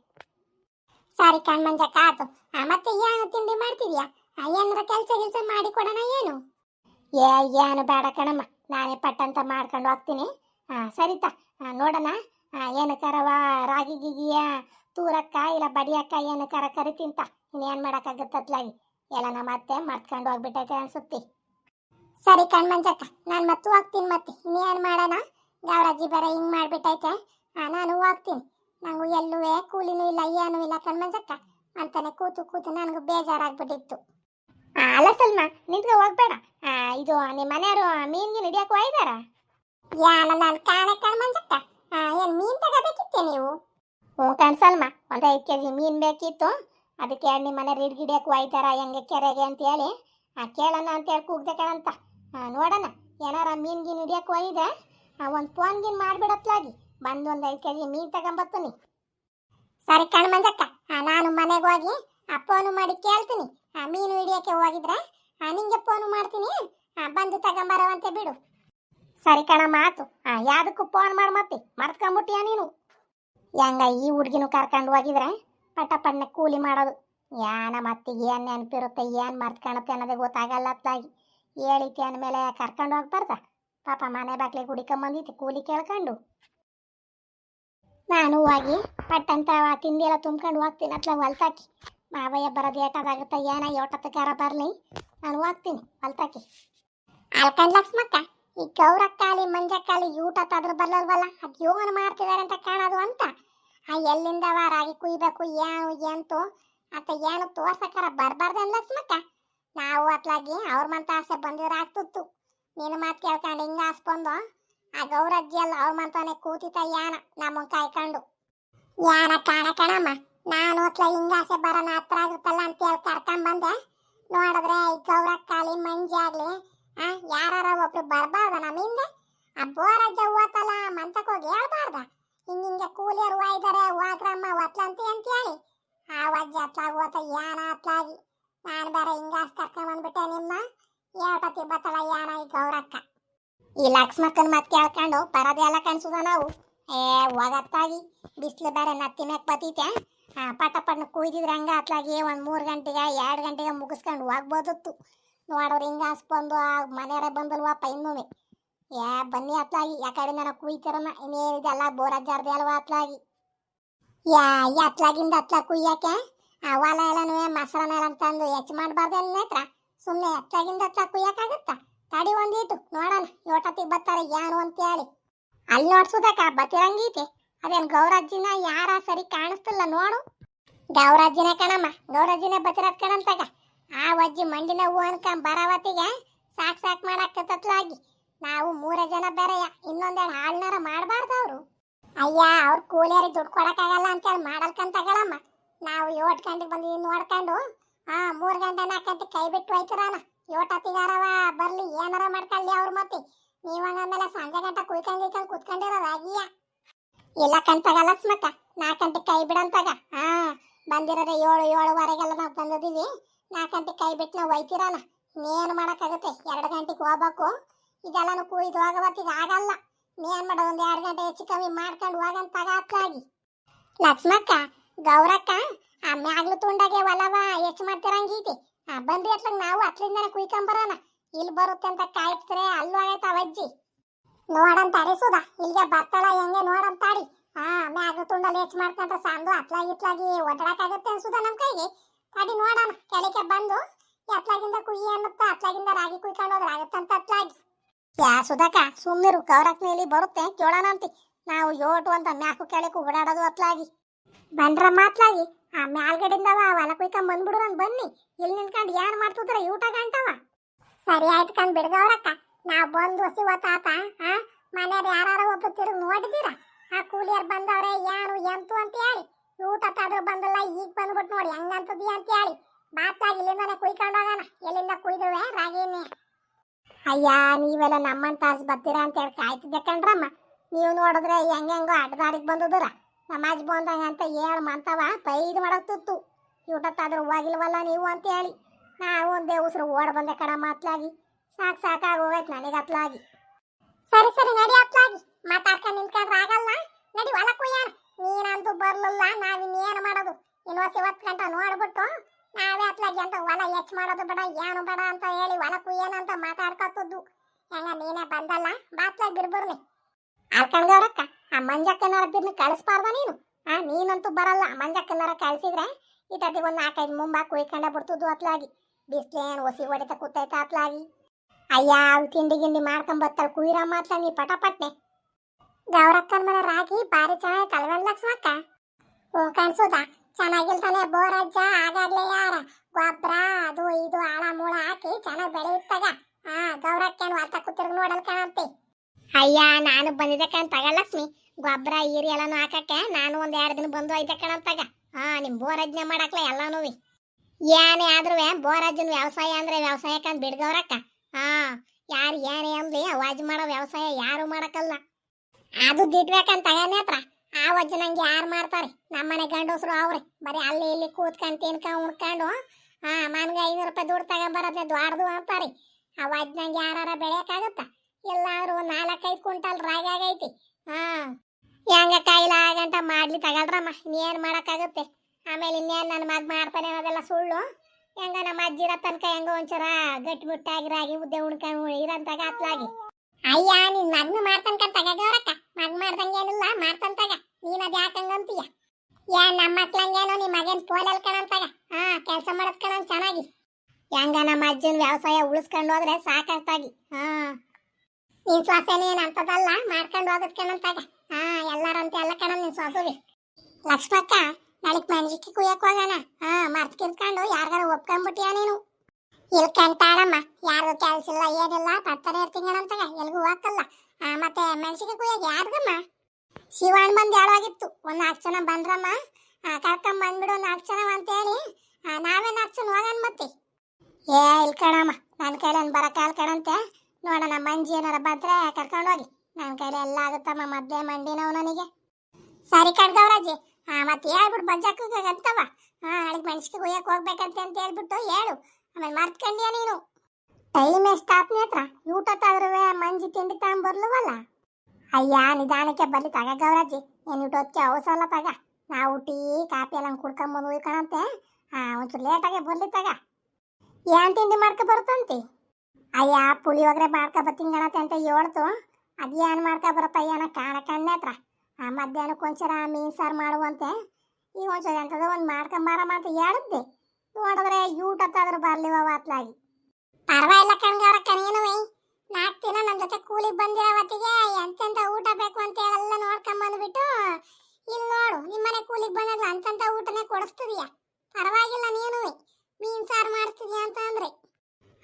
ಸರಿ ಕಣ್ ಮಂಜಕ್ಕ ಆತು ಮತ್ತೆ ಏನು ತಿಂಡಿ ಮಾಡ್ತಿದ್ಯಾ? ಏನಾರ ಕೆಲಸ ಕೆಲಸ ಮಾಡಿ ಕೊಡೋಣ ಏನು? ಏ, ಏನು ಬೇಡ ಕಣಮ್ಮ. ನಾನೇ ಪಟ್ಟಂತ ಮಾಡ್ಕೊಂಡು ಹೋಗ್ತೀನಿ. ಸರಿತಾ ನೋಡೋಣ. ಏನು ಕರವ, ರಾಗಿ ಗಿಗಿಯ, ತೂರಕ್ಕ ಇಲ್ಲ ಬಡಿಯಕ್ಕ ಏನು ಕರ ಕರಿತಿಂತ ಇನ್ನೇನು ಮಾಡೋಕ್ಕಾಗತ್ತತ್ಲಾಗಿ ಎಲ್ಲ ನಮ್ಮ ಅತ್ತೆ ಮರ್ತ್ಕೊಂಡು ಹೋಗ್ಬಿಟ್ಟೈತೆ ಅನ್ಸುತ್ತಿ. ಸರಿ ಕಣ್ಮಂಜಕ್ಕ ನಾನು ಮತ್ತೆ ಹೋಗ್ತೀನಿ ಮತ್ತೆ. ಇನ್ನೇನು ಮಾಡೋಣ? ಗಾವರಾಜಿ ಬೇರೆ ಹಿಂಗೆ ಮಾಡಿಬಿಟ್ಟೈತೆ. ನಾನು ಹೋಗ್ತೀನಿ. ನಂಗೂ ಎಲ್ಲೂ ಕೂಲಿನೂ ಇಲ್ಲ, ಏನೂ ಇಲ್ಲ ಕಣ್ಮಂಜಕ್ಕ ಅಂತಾನೆ ಕೂತು ಕೂತು ನನಗೂ ಬೇಜಾರಾಗ್ಬಿಟ್ಟಿತ್ತು. ಅಲ್ಲ ಸಲ್ಮ, ನಿಂತ್ಕೊ, ಹೋಗ್ಬೇಡ. ಇದು ನಿಮ್ಮ ಮನೆಯವರು ಮೀನ್ಗೆ ಹಿಡಿಯಕ್ಕೆ ಹೋಯ್ದಾರ ಯಾನ ನಾನು ಕಾಣ ಕಣ್ಮಂಜಕ್ಕ ಏನು ಮೀನ್ ತಗೋಬೇಕಿತ್ತೆ ನೀವು? ಹ್ಞೂ ಕಣ್ಸಲ್ಮ ಒಂದು ಐದು ಕೆ ಜಿ ಮೀನು ಬೇಕಿತ್ತು. ಅದಕ್ಕೆ ನಿಮ್ಮ ಮನೆ ಹಿಡ್ಗಿಡಿಯಕ್ಕೆ ಒಯ್ತಾರ ಹೆಂಗೆ ಕೆರೆಗೆ ಅಂತ ಹೇಳಿ ಆ, ಕೇಳೋಣ ಅಂತ ಹೇಳಿ ಕೂಗ್ದೆ ಕಣಂತ ನೋಡೋಣ. ಏನಾರ ಮೀನ್ ಗೀನ್ ಹಿಡಿಯಕ್ಕೆ ಹೋಗಿದ್ರೆ ಒಂದು ಫೋನ್ ಗೀನ್ ಮಾಡಿಬಿಡತ್ಲಾಗಿ. ಬಂದು ಒಂದು ಐದು ಕೆ ಜಿ ಮೀನು ತಗೊಂಬರ್ತೀನಿ ಸರಿ ಕಣ್ ಮಂಜಕ್ಕ. ನಾನು ಮನೆಗೆ ಹೋಗಿ ಆ ಫೋನು ಮಾಡಿ ಕೇಳ್ತೀನಿ. ಆ, ಮೀನು ಹಿಡಿಯಕ್ಕೆ ಹೋಗಿದ್ರೆ ನಿಂಗೆ ಫೋನು ಮಾಡ್ತೀನಿ. ಬಂದು ತಗೊಂಬರವಂತೆ ಬಿಡು. ಸರಿ ಕಣ ಮಾತು ಯಾವ್ದಕ್ಕೂ ಫೋನ್ ಮಾಡಿ ಮತ್ತೆ. ಮರ್ತ್ಕೊಂಬಿಟ್ಟಿಯ ನೀನು. ಹೆಂಗ ಈ ಹುಡ್ಗಿನೂ ಕರ್ಕೊಂಡು ಹೋಗಿದ್ರೆ ಪಟ ಪಣ್ಣ ಕೂಲಿ ಮಾಡೋದು. ಯಾನ ಮತ್ತಿಗೆ ಏನು ನೆನಪಿರುತ್ತೆ ಏನು ಮರ್ತ್ಕೊಳತ್ತೆ ಅನ್ನೋದೇ ಗೊತ್ತಾಗಲ್ಲ ಅತ್ಲಾಗಿ ಹೇಳಿಕೆ ಅಂದಮೇಲೆ ಕರ್ಕೊಂಡು ಹೋಗ್ಬಾರ್ದ? ಪಾಪ ಮನೆ ಬಾಗ್ಲಿಗೆ ಹುಡಿಕೊಂಬಂದಿತ್ತು ಕೂಲಿ ಕೇಳ್ಕೊಂಡು. ನಾನು ಹೋಗಿ ಪಟ್ಟಂತ ತಿಂಡಿ ಎಲ್ಲ ತುಂಬ್ಕೊಂಡು ಹೋಗ್ತೀನಿ ಅತ್ಲ ಹೊಲ್ತಾಕಿ. ಮಾವಯ್ಯ ಬರೋದು ಏಟಾದಾಗುತ್ತೆ ಏನ ಯೋಟತ್ತಕಾರ ಬರಲಿ, ನಾನು ಹೋಗ್ತೀನಿ ಹೊಲ್ತಾಕಿ. ಅಲ್ಕಂಡ್ ಲಕ್ಷ್ಮಕ್ಕ, ಈ ಗೌರಕ್ಕಾಲಿ ಮಂಜಕ್ಕಾಲಿ ಊಟತ್ತಾದ್ರೂ ಬರಲ್ವಲ್ಲ ಅದು ಯೋಗನ ಮಾಡ್ತಿದ್ದಾರೆ ಅಂತ ಕಾಣೋದು ಅಂತ. ಆ ಎಲ್ಲಿಂದವ ರಾಗಿ ಕುಯ್ಬೇಕು, ಏನು, ಎಂತು ಅಂತ ಏನು ತೋರ್ಸಕ್ಕಾರ ಬರಬಾರ್ದೇನು ಲಕ್ಷ್ಮಕ್ಕ? ನಾವು ಅತ್ಲಾಗಿ ಅವ್ರ ಮಂತ ಆಸೆ ಬಂದಿದ್ರೆ ಆಗ್ತಿತ್ತು. ನಿನ್ನ ಮಾತು ಕೇಳ್ಕೊಂಡು ಹಿಂಗ ಆಸ್ಕೊಂಡು ಆ ಗೌರಜ್ಜಿ ಅಲ್ಲ ಅವ್ರ ಮಂತಾನೆ ಕೂತಿತ ಯಾನ ನಮ್ಮ ಕಾಯ್ಕೊಂಡು ಯಾನ ಕಾಣ ಕಣಮ್ಮ, ನಾನು ಅತ್ಲ ಹಿಂಗಾಸೆ ಬರೋಣ ಹತ್ರ ಆಗುತ್ತಲ್ಲ ಅಂತ ಹೇಳಿ ಕರ್ಕೊಂಬಂದೆ ನೋಡಿದ್ರೆ ಈ ಕಾಲಿ ಮಂಜಿ ಆಗ್ಲಿ, ಆ ಯಾರು ಒಬ್ರು ಬರಬಾರ್ದ ನಮ್ಮ ಹಿಂದೆ? ಆ ಬೋರಜ್ಜ ಓತಲ್ಲ ಮಂತಕ್ ಹೋಗಿ ಹೇಳ್ಬಾರ್ದ? ಹಿಂಗ್ ಹಿಂಗೆ ಕೂಲಿಯರು ಇದಾರೆ ಹೋಗ್ರಮ್ಮ ಒತ್ಲಂತಿ ಅಂತ ಹೇಳಿ ಆ ವಜ್ಜ ಅತ್ಲಾಗ ಓತ ಯಾನ ಅತ್ಲಾಗಿ. ನಾನು ಬೇರೆ ಹಿಂಗಾಸ್ ಕರ್ಕೊಂಡ್ ಬಂದ್ಬಿಟ್ಟೆ ನಿಮ್ಮ? ಏಟತಿ ಬತ್ತಳ ಯಾನ ಗೌರಕ್ಕ. ಈ ಲಕ್ಷ್ಮಕ್ಕನ ಮತ್ ಕೇಳ್ಕೊಂಡು ಬರೋದೇ ಎಲ್ಲ ಕನ್ಸುದ ನಾವು. ಏ ಹೋಗತ್ತಾಗಿ ಬಿಸಿಲು ಬೇರೆ ನತ್ತಿ ಮ್ಯಾಕ್ ಬತ್ತೈತೆ ಆ ಪಟ ಪಟ್ನ ಕುಯ್ದಿದ್ರೆ ಹಂಗ ಅತ್ಲಾಗಿ ಒಂದು ಮೂರು ಗಂಟೆಗೆ, ಎರಡು ಗಂಟೆಗೆ ಮುಗಿಸ್ಕೊಂಡು ಹೋಗ್ಬೋದಿತ್ತು. ನೋಡೋರು ಹಿಂಗೆ ಹಸ್ಬಂದು ಆ ಮನೆಯವರೇ ಬಂದಲ್ವಪ್ಪ ಇನ್ನೂ ಯಾ ಬನ್ನಿ ಅತ್ಲಾಗಿ ಯಾಕಡೆ ನಾನು ಕುಯ್ತಿರೋಣ ಇನ್ನೇನಿದೆ ಎಲ್ಲ ಬೋರಜ್ಜಾರ್ದೆ ಅಲ್ವಾ ಅತ್ಲಾಗಿ ಯಾ ಅತ್ಲಾಗಿಂದ ಅತ್ಲಾಗ ಕುಯ್ಯಕ್ಕೆ ಎಲ್ಲ ಎಲ್ಲನೂ ಮಸರನ ಎಲ್ಲ ತಂದು ಹೆಚ್ಚು ಮಾಡಬಾರ್ದು ಹತ್ರ ಸುಮ್ಮನೆ ಹೆಚ್ಚಾಗಿಂದ ಅತ್ಲ ಕುಯ್ಯಕ್ಕಾಗತ್ತಾ ತಡಿ ಒಂದಿಟ್ಟು ನೋಡೋಣ ಯೋಟತ್ತಿಗೆ ಬರ್ತಾರೆ ಏನು ಅಂತ ಹೇಳಿ. ಅಲ್ಲಿ ನೋಡ್ಸುದಕ್ಕ ಬತ್ತಿರಂಗೈತೆ. ಅದೇನು ಗೌರಜ್ಜಿನ ಯಾರ ಸರಿ ಕಾಣಿಸ್ತಿಲ್ಲ ನೋಡು. ಗೌರಜ್ಜಿನ ಕಣಮ್ಮ, ಗೌರಜ್ಜಿನ ಬತ್ತಿರತ್ ಕಣಂತಾಗ. ಆ ಅಜ್ಜಿ ಮಂಡಿನ ಹೂ ಅನ್ಕೊಂಡ್ ಬರವತ್ತಿಗೆ ಸಾಕ್ ಸಾಕ್ ಮಾಡಾಕತ್ತತ್ಲಾಗಿ ನಾವು ಮೂರೇ ಜನ ಬೇರೆಯ, ಇನ್ನೊಂದೆರಡು ಹಾಳ್ನಾರ ಮಾಡಬಾರ್ದು ಅವರು. ಅಯ್ಯ, ಅವ್ರ ಕೂಲಿಯರಿಗೆ ದುಡ್ಡು ಕೊಡಕ್ಕಾಗಲ್ಲ ಅಂತೇಳಿ ಮಾಡಲ್ಕಂತಾಗಳಮ್ಮ ನಾವು ಏಟ್ ಗಂಟೆಗೆ ಬಂದು ನೋಡ್ಕೊಂಡು ಹಾ, ಮೂರು ಗಂಟೆ, ನಾಲ್ಕು ಗಂಟೆ ಕೈ ಬಿಟ್ಟು ಹೋಯ್ತಿರಾನ ಹತ್ತಿಗಾರವ, ಬರ್ಲಿ, ಏನಾರ ಮಾಡ್ಕೊಳ್ಳಿ ಅವ್ರ ಮತ್ತೆ. ನೀವಂಗಂದ್ಮೇಲೆ ಸಂಜೆ ಗಂಟೆ ಕುಯ್ಕೊಂಡು ಇಕ್ಕಂಡು ಕುತ್ಕೊಂಡಿರೋ ಆಗಿಯ? ಇಲ್ಲ ಕಂತಾಗಲ್ಲ ಸ್ಮಕ್ಕ ನಾಲ್ಕು ಗಂಟೆ ಕೈ ಬಿಡಂತಾಗ ಹಾ, ಬಂದಿರೋದೇ ಏಳು, ಏಳುವರೆಗೆಲ್ಲ ನಾವು ಬಂದಿದ್ದೀವಿ ನಾಲ್ಕು ಗಂಟೆ ಕೈ ಬಿಟ್ಟು ನಾವು ಒಯ್ತಿರೋಣ ಇನ್ನೇನು ಮಾಡೋಕ್ಕಾಗುತ್ತೆ? ಎರಡು ಗಂಟೆಗೆ ಹೋಗ್ಬೇಕು. ಇದೆಲ್ಲನೂ ಕುಯ್ದು ಹೋಗೋವತ್ತಿಗೆ ಆಗಲ್ಲ. ನೀನು ಮಾಡೋದು? ಒಂದು ಎರಡು ಗಂಟೆ ಹೆಚ್ಚು ಕಮ್ಮಿ ಮಾಡ್ಕೊಂಡು ಹೋಗಂತಾಗ ಅತ್ತಾಗಿ ಲಕ್ಷ್ಮಕ್ಕ ಗೌರಕ್ಕ, ಆ ಮ್ಯಾಗ್ಲು ತುಂಡಾಗೆ ಒಲವ ಹೆಚ್ಚು ಮಾಡ್ತಿರಂಗೈತಿ. ಆ ಬಂದು ಅತ್ಲಾಗ ನಾವು ಅತ್ಲಿಂದಾನೆ ಕುಯ್ಕೊಂಬರೋಣ. ಇಲ್ಲಿ ಬರುತ್ತೆ ಅಂತ ಕಾಯ್ತರೆ ಅಲ್ಲೂ ಆಗೈತ ಅವಜ್ಜಿ ನೋಡಂತ ಅರಿಸುದ ಇಲ್ಲಿಗೆ ಬರ್ತಾಳ ಹೆಂಗೆ ನೋಡಂತ ತಾಡಿ. ಹಾ ಮ್ಯಾಗ್ಲು ತುಂಡಲ್ಲಿ ಹೆಚ್ಚು ಮಾಡ್ಕೊಂಡ್ರೆ ಸಾಂದು ಅತ್ಲಾಗಿ ಇತ್ಲಾಗಿ ಒಡ್ಡಾಡಕ್ಕಾಗುತ್ತೆ ಅನ್ಸುದ ನಮ್ಮ ಕೈಗೆ. ತಡಿ ನೋಡೋಣ ಕೆಳಗೆ ಬಂದು ಅತ್ಲಾಗಿಂದ ಕುಯ್ಯಿ ಅನ್ನುತ್ತಾ ಅತ್ಲಾಗಿಂದ ರಾಗಿ ಕುಯ್ಕೊಂಡು ಹೋದ್ರೆ ಆಗುತ್ತಂತ ಅತ್ಲಾಗಿ. ಯಾ ಸುಧಾಕ ಸುಮ್ಮಿರು ಗೌರಕ್ನಲ್ಲಿ ಬರುತ್ತೆ ಕೇಳೋಣ ಅಂತಿ ನಾವು ಯೋಟು ಅಂತ ಮ್ಯಾಕು ಕೆಳಕು ಓಡಾಡೋದು ಅತ್ಲಾಗಿ. ಬಂದ್ರ ಮಾತ್ಲಾಗಿ, ಆ ಮ್ಯಾಲ್ಗಡೆಯಿಂದವ ಹೊಲ ಕುಯ್ಕೊಂಡ್ ಬನ್ನಿ. ಇಲ್ಲಿ ನಿಂತ್ಕೊಂಡು ಏನ್ ಮಾಡ್ತಿದ್ರ ಊಟ ಗಂಟವ. ಸರಿ ಆಯ್ತು ಕಂದ್ ಬಿಡ್ಗವ್ರಕ್ಕ ನಾವ್ ಬಂದು ಹೊಸಿ ಹೊತ್ತಾತ ಆ? ಮನೆಯವ್ರು ಯಾರು ಒಬ್ರು ತಿರುಗಿ ನೋಡಿದೀರ ಆ ಕೂಲಿಯರ್ ಬಂದವ್ರೆ ಏನು ಎಂತು ಅಂತ ಹೇಳಿ. ಊಟ ತಾದ್ರು ಬಂದಲ್ಲ, ಈಗ ಬಂದ್ಬಿಟ್ಟು ನೋಡಿ ಹೆಂಗಂತದಿ ಅಂತ ಹೇಳಿ. ಬಾತಾಗಿ ಇಲ್ಲಿಂದಾನೆ ಕುಯ್ಕೊಂಡು ಹೋಗೋಣ. ಎಲ್ಲಿಂದ ಕುಯ್ದವೆ ರಾಗಿನಿ. ಅಯ್ಯ, ನೀವೆಲ್ಲ ನಮ್ಮಂತ ಬರ್ತೀರಾ ಅಂತ ಹೇಳಿ ಕಾಯ್ತಿದ್ದೆ ಕಣ್ರಮ್ಮ. ನೀವು ನೋಡಿದ್ರೆ ಹೆಂಗೆಂಗೋ ಅಡ್ಡದಾರಿಗೆ ಬಂದದ್ರ. ನಮಾಜ್ ಬಂದಾಗ ಅಂತ ಏಳು ಮಂತವ ಪೈದು ಮಾಡಕ್ತಿತ್ತು ಊಟತ್ತಾದ್ರೂ ಹೋಗಿಲ್ವಲ್ಲ ನೀವು ಅಂತ ಹೇಳಿ ನಾವು ಒಂದೇ ಉಸಿರು ಓಡ್ ಬಂದೆ ಕಣ ಮಾತ್ಲಾಗಿ ಸಾಕು ಸಾಕಾಗಿ ಹೋಗೈತೆ ನನಗೆ ಅತ್ಲಾಗಿ. ಸರಿ ಸರಿ, ನಡಿ ಅತ್ಲಾಗಿ. ಮಾತಾಡ್ಕೊಂಡು ನಿಂತ್ಕೊಂಡ್ರೆ ಆಗಲ್ಲ. ನಡಿ ಹೊಲ ಯಾರು ನೀನಂತೂ ಬರ್ಲಿಲ್ಲ, ನಾವಿನ್ನೇನು ಮಾಡೋದು? ಇನ್ನೊಸಿ ಇವತ್ತು ಗಂಟ ನೋಡ್ಬಿಟ್ಟು ನಾವೇ ಅತ್ಲಾಗಿ ಅಂತ ಹೊಲ ಹೆಚ್ಚು ಮಾಡೋದು ಬೇಡ, ಏನು ಬೇಡ ಅಂತ ಹೇಳಿ ಹೊಲ ಏನಂತ ಮಾತಾಡ್ಕೊತದ್ದು ಹೆಂಗ, ನೀನೇ ಬಂದಲ್ಲ? ಬಾತ್ಲಾಗಿ ಬಿರ್ಬರ್ನಿ ಅಲ್ಕಂಡ್ಗವ್ರಕ್ಕ ಆ ಮಂಜಕ್ಕನಾರ ಬಿರ್ನ ಕಳಿಸ್ಬಾರ್ದ ನೀನು? ಆ, ನೀನಂತೂ ಬರಲ್ಲ. ಆ ಮಂಜಕ್ಕನಾರ ಈ ಇಟ್ಟದಿ ಒಂದು ನಾಲ್ಕೈದು ಮುಂಬಾ ಕುಯ್ಕೊಂಡ ಬಿಡ್ತದ್ದು ಅತ್ಲಾಗಿ. ಬಿಸ್ಲೇನು ಒಸಿ ಹೊಡಿತ ಕೂತೈತ ಅತ್ಲಾಗಿ. ಅಯ್ಯ ಅವು ತಿಂಡಿ ಗಿಂಡಿ ಮಾಡ್ಕೊಂಡ್ ಬತ್ತಾಳ ಕುಯ್ರಮ್ಮ ಅತ್ಲ ನೀ ಪಟಪಟ್ನೆ. ಗೌರಕ್ಕನ ಮನೆ ರಾಗಿ ಬಾರಿ ಚೆನ್ನಾಗಿ ಕಲ್ವನ್ ಲಕ್ಷ್ಮಕ್ಕ ಓ, ಕಾಣಿಸೋದಾ? ಚೆನ್ನಾಗಿಲ್ತಾನೆ ಬೋರಜ್ಜ ಆಗಾಗ್ಲೇ ಯಾರ? ಗೊಬ್ಬರ ಅದು ಇದು, ಆಳ ಮೂಳ ಹಾಕಿ ಚೆನ್ನಾಗಿ ಬೆಳೆಯುತ್ತಾಗ ಹಾ ಗೌರಕ್ಕೇನು ವಾರ್ತಾ ಕೂತಿರ್ಗ ನೋಡಲ್ ಕಾಣಂತೆ. ಅಯ್ಯ, ನಾನು ಬಂದಿದ್ದಕ್ಕೆ ಕಣ್ ತಗ ಲಕ್ಷ್ಮಿ. ಗೊಬ್ಬರ, ಈರಿ ಎಲ್ಲಾನು ಹಾಕಕ್ಕೆ ನಾನು ಒಂದ್ ಎರಡು ದಿನ ಬಂದು ಐತೆ ಕಣಂತಾಗ ಹಾ ನಿಮ್ ಬೋರಜ್ಞೆ ಮಾಡಕ್ಲ ಎಲ್ಲಾನು ಏನೇ ಆದ್ರೂ ಬೋರಜ್ಜನ ವ್ಯವಸಾಯ ಅಂದ್ರೆ ವ್ಯವಸಾಯಕ್ಕಂತ ಬಿಡ್ಗವ್ರಕ್ಕ ಹಾ ಯಾರು ಏನೇ ಅಂದ್ಲಿ ಅವಾಜ್ ಮಾಡೋ ವ್ಯವಸಾಯ ಯಾರು ಮಾಡಕ್ಕಲ್ಲ ಅದು ದಿಟ್ಬೇಕಂತ ಹತ್ರ. ಆ ವಜ್ಜ ನಂಗೆ ಯಾರು ಮಾಡ್ತಾರೆ? ನಮ್ಮನೆ ಗಂಡಸ್ರು ಅವ್ರೆ. ಬರೀ ಅಲ್ಲಿ ಇಲ್ಲಿ ಕೂತ್ಕೊಂಡು ತಿನ್ಕೊಂಡು ಉಣ್ಕೊಂಡು ಹಾ ಮನ್ಗೆ ಐನೂರು ರೂಪಾಯಿ ದುಡ್ಡು ತಗೊಂಬರೋದ್ನೆ ದ್ವಾರದು ಅಂತಾರೆ. ಆ ವಜ್ಜ ನಂಗೆ ಯಾರು ಬೆಳೆಯೋಕ್ಕಾಗುತ್ತಾ ಎಲ್ಲಾದ್ರೂ ನಾಲ್ಕೈದು ಕ್ವಿಂಟಲ್ ರಾಗಿ ಆಗೈತಿ. ಹಾ ಹೆಂಗ ಕೈಲ ಆಗಂಟ ಮಾಡ್ಲಿ ತಗಳ್ರಮ್ಮ ಇನ್ನೇನು ಮಾಡೋಕ್ಕಾಗುತ್ತೆ? ಆಮೇಲೆ ಇನ್ನೇನು ನನ್ನ ಮಗ್ ಮಾಡ್ತಾನೆ ಅನ್ನೋದೆಲ್ಲ ಸುಳ್ಳು. ಹೆಂಗ ನಮ್ಮ ಅಜ್ಜಿರ ತನಕ ಹೆಂಗ ಒಂಚೂರ ರಾಗಿ ಮುದ್ದೆ ಉಣ್ಕೊಂಡು ಇರಂತಾಗ ಅತ್ಲಾಗಿ. ಅಯ್ಯ, ನೀನ್ ಮಗ್ನು ಮಾಡ್ತನ್ಕ ತಗವ್ರಕ್ಕ ಮಗ್ ಮಾಡ್ದಂಗೇನಿಲ್ಲ ಮಾಡ್ತನ್ ತಗ ನೀನ್ ಅದ್ ಯಾಕಂಗಂತೀಯ ಯಾ ನಮ್ಮ ಮಕ್ಳಂಗೇನು ನಿಮ್ ಮಗನ್ ಪೋಲಲ್ ಕಣಂತಾಗ. ಹಾ, ಕೆಲ್ಸ ಮಾಡದ್ ಕಣ ಚೆನ್ನಾಗಿ. ಹೆಂಗ ನಮ್ಮ ಅಜ್ಜನ ವ್ಯವಸಾಯ ಉಳಿಸ್ಕೊಂಡು ಹೋದ್ರೆ ಸಾಕಾಗ್ತಾಗಿ ಹಾ. ನೀನ್ ಸ್ವಾಸ ಏನ್ ಅಂತದಲ್ಲ, ಮಾಡ್ಕೊಂಡು ಹೋಗದ್ ಕಣಂತಾಗ. ಹಾ ಎಲ್ಲಾರಂತೆ ಎಲ್ಲ ಕಣ ನಿನ್ ಸಾಸುವಿ. ಲಕ್ಷ್ಮಕ್ಕ ನಾಳಿಕ್ ಮನ್ಜಿಕ್ಕಿ ಕುಯ್ಯಕ್ ಹೋಗೋಣ ಹಾ ಮರ್ತ್ ಕಿರ್ಕೊಂಡು ಯಾರ್ಗಾರ ಒಪ್ಕೊಂಡ್ಬಿಟ್ಟಿಯ ನೀನು? ಇಲ್ಲಿ ಕಂಟಾಡಮ್ಮ ಯಾರು ಕೆಲ್ಸ ಇಲ್ಲ ಏನಿಲ್ಲ ಬರ್ತಾನೆ ಇರ್ತೀನಿ ಅಂತಗ ಎಲ್ಗೂ ಹೋಗಲ್ಲ ಆ, ಮತ್ತೆ ಮೆಣಸಿಗೆ ಕುಯ್ಯಕ್ ಯಾರ್ಗಮ್ಮ? ಶಿವಣ್ಣ ಬಂದು ಹೇಳೋಗಿತ್ತು. ಒಂದ್ ನಾಲ್ಕು ಜನ ಬಂದ್ರಮ್ಮ. ಆ, ಕರ್ಕೊಂಡ್ ಬಂದ್ಬಿಡು ನಾಲ್ಕು ಜನ ಅಂತೇಳಿ. ನಾವೇ ನಾಲ್ಕು ಜನ ಹೋಗೋಣ ಮತ್ತೆ. ಏ ಇಲ್ಕಣಮ್ಮ ನನ್ನ ಕೈಲೊಂದು ಬರ ಬರಕಾಲ್ ಕಣಂತೆ. ನೋಡೋಣ ಮಂಜಿ ಏನಾರ ಬಂದ್ರೆ ಕರ್ಕೊಂಡು ಹೋಗಿ. ನನ್ನ ಕೈಲಿ ಎಲ್ಲ ಆಗುತ್ತಮ್ಮ ಮದ್ದೆ ಮಂಡಿ ನೋವು ನನಗೆ. ಸರಿ ಕಣ್ಗವ್ರಾಜಿ ಹಾ ಮತ್ತೆ ಹೇಳ್ಬಿಟ್ಟು ಬಜ್ಜಾಕ ಅಂತವ ಹಾ ನಾಳೆಗೆ ಮೆಣಸಿಗೆ ಕುಯ್ಯಕ್ಕೆ ಹೋಗ್ಬೇಕಂತೆ ಅಂತ ಹೇಳ್ಬಿಟ್ಟು ಹೇಳು. ಆಮೇಲೆ ಮರ್ತ್ಕೊಂಡ್ಯಾ ನೀನು? ಟೈಮ್ ಎಷ್ಟಾತ್ನಿ ಹತ್ರ? ಊಟತ್ತಾದ್ರೂ ಮಂಜಿ ತಿಂಡಿ ತಗೊಂಬರ್ಲವಲ್ಲ ಅಯ್ಯ, ನಿಧಾನಕ್ಕೆ ಬರ್ಲಿ ತಗ ಗೌರಾಜಿ. ಏನು ಊಟಕ್ಕೆ ಅವಸರ ತಗ. ನಾವು ಟೀ, ಕಾಫಿ ಎಲ್ಲ ಕುಡ್ಕೊಂಬಂದು ಉಯ್ಕೊಳಂತೆ ಹಾ ಒಂಚೂರು ಲೇಟಾಗೆ ಬರ್ಲಿ ತಗ. ಏನ್ ತಿಂಡಿ ಮಾಡ್ಕೊ ಬರ್ತಂತೆ ಅಯ್ಯ, ಪುಳಿಯೋಗರೆ ಮಾಡ್ಕೊ ಬರ್ತೀನಿ ಗಣತೆ ಅಂತ ಹೇಳ್ತು. ಅದೇನು ಮಾಡ್ತಾ ಬರಪ್ಪ, ಏನೋ ಕಾಣ ಕಣ್ಣತ್ರ ಆ ಮಧ್ಯಾಹ್ನಕ್ಕೆ ಒಂಚೂರ ಮೀನು ಸಾರು ಮಾಡುವಂತೆ. ಈಗ ಒಂಚೂರು ಎಂಥದ್ದು ಒಂದು ಮಾಡ್ಕೊಂಬಾರಮ್ಮ ಅಂತ ಹೇಳಿದ್ದೆ. ನೋಡಿದ್ರೆ ಯೂಟತ್ತಾದ್ರೂ ಬರ್ಲಿವ ವಾತ್ಲಾಗಿ ಪರವಾಗಿಲ್ಲ ಕಣ್ಗವ್ರಕ್ಕ ಕಣೇನು ನಾಲ್ಕು ದಿನ ನನ್ನ ಜೊತೆ ಕೂಲಿಗೆ ಬಂದಿರೋ ಹೊತ್ತಿಗೆ ಎಂತೆಂಥ ಊಟ ಬೇಕು ಅಂತ ಎಲ್ಲ ನೋಡ್ಕೊಂಬಂದ್ಬಿಟ್ಟು ಇಲ್ಲಿ ನೋಡು ನಿಮ್ಮನೆ ಕೂಲಿಗೆ ಬಂದಾಗ ಅಂತಂಥ ಊಟನೇ ಕೊಡಿಸ್ತಿದೀಯ. ಪರವಾಗಿಲ್ಲ ನೀನು ಮೀನ್ ಸಾರು ಮಾಡಿಸ್ತಿದ್ಯಾ ಅಂತ ಅಂದ್ರೆ.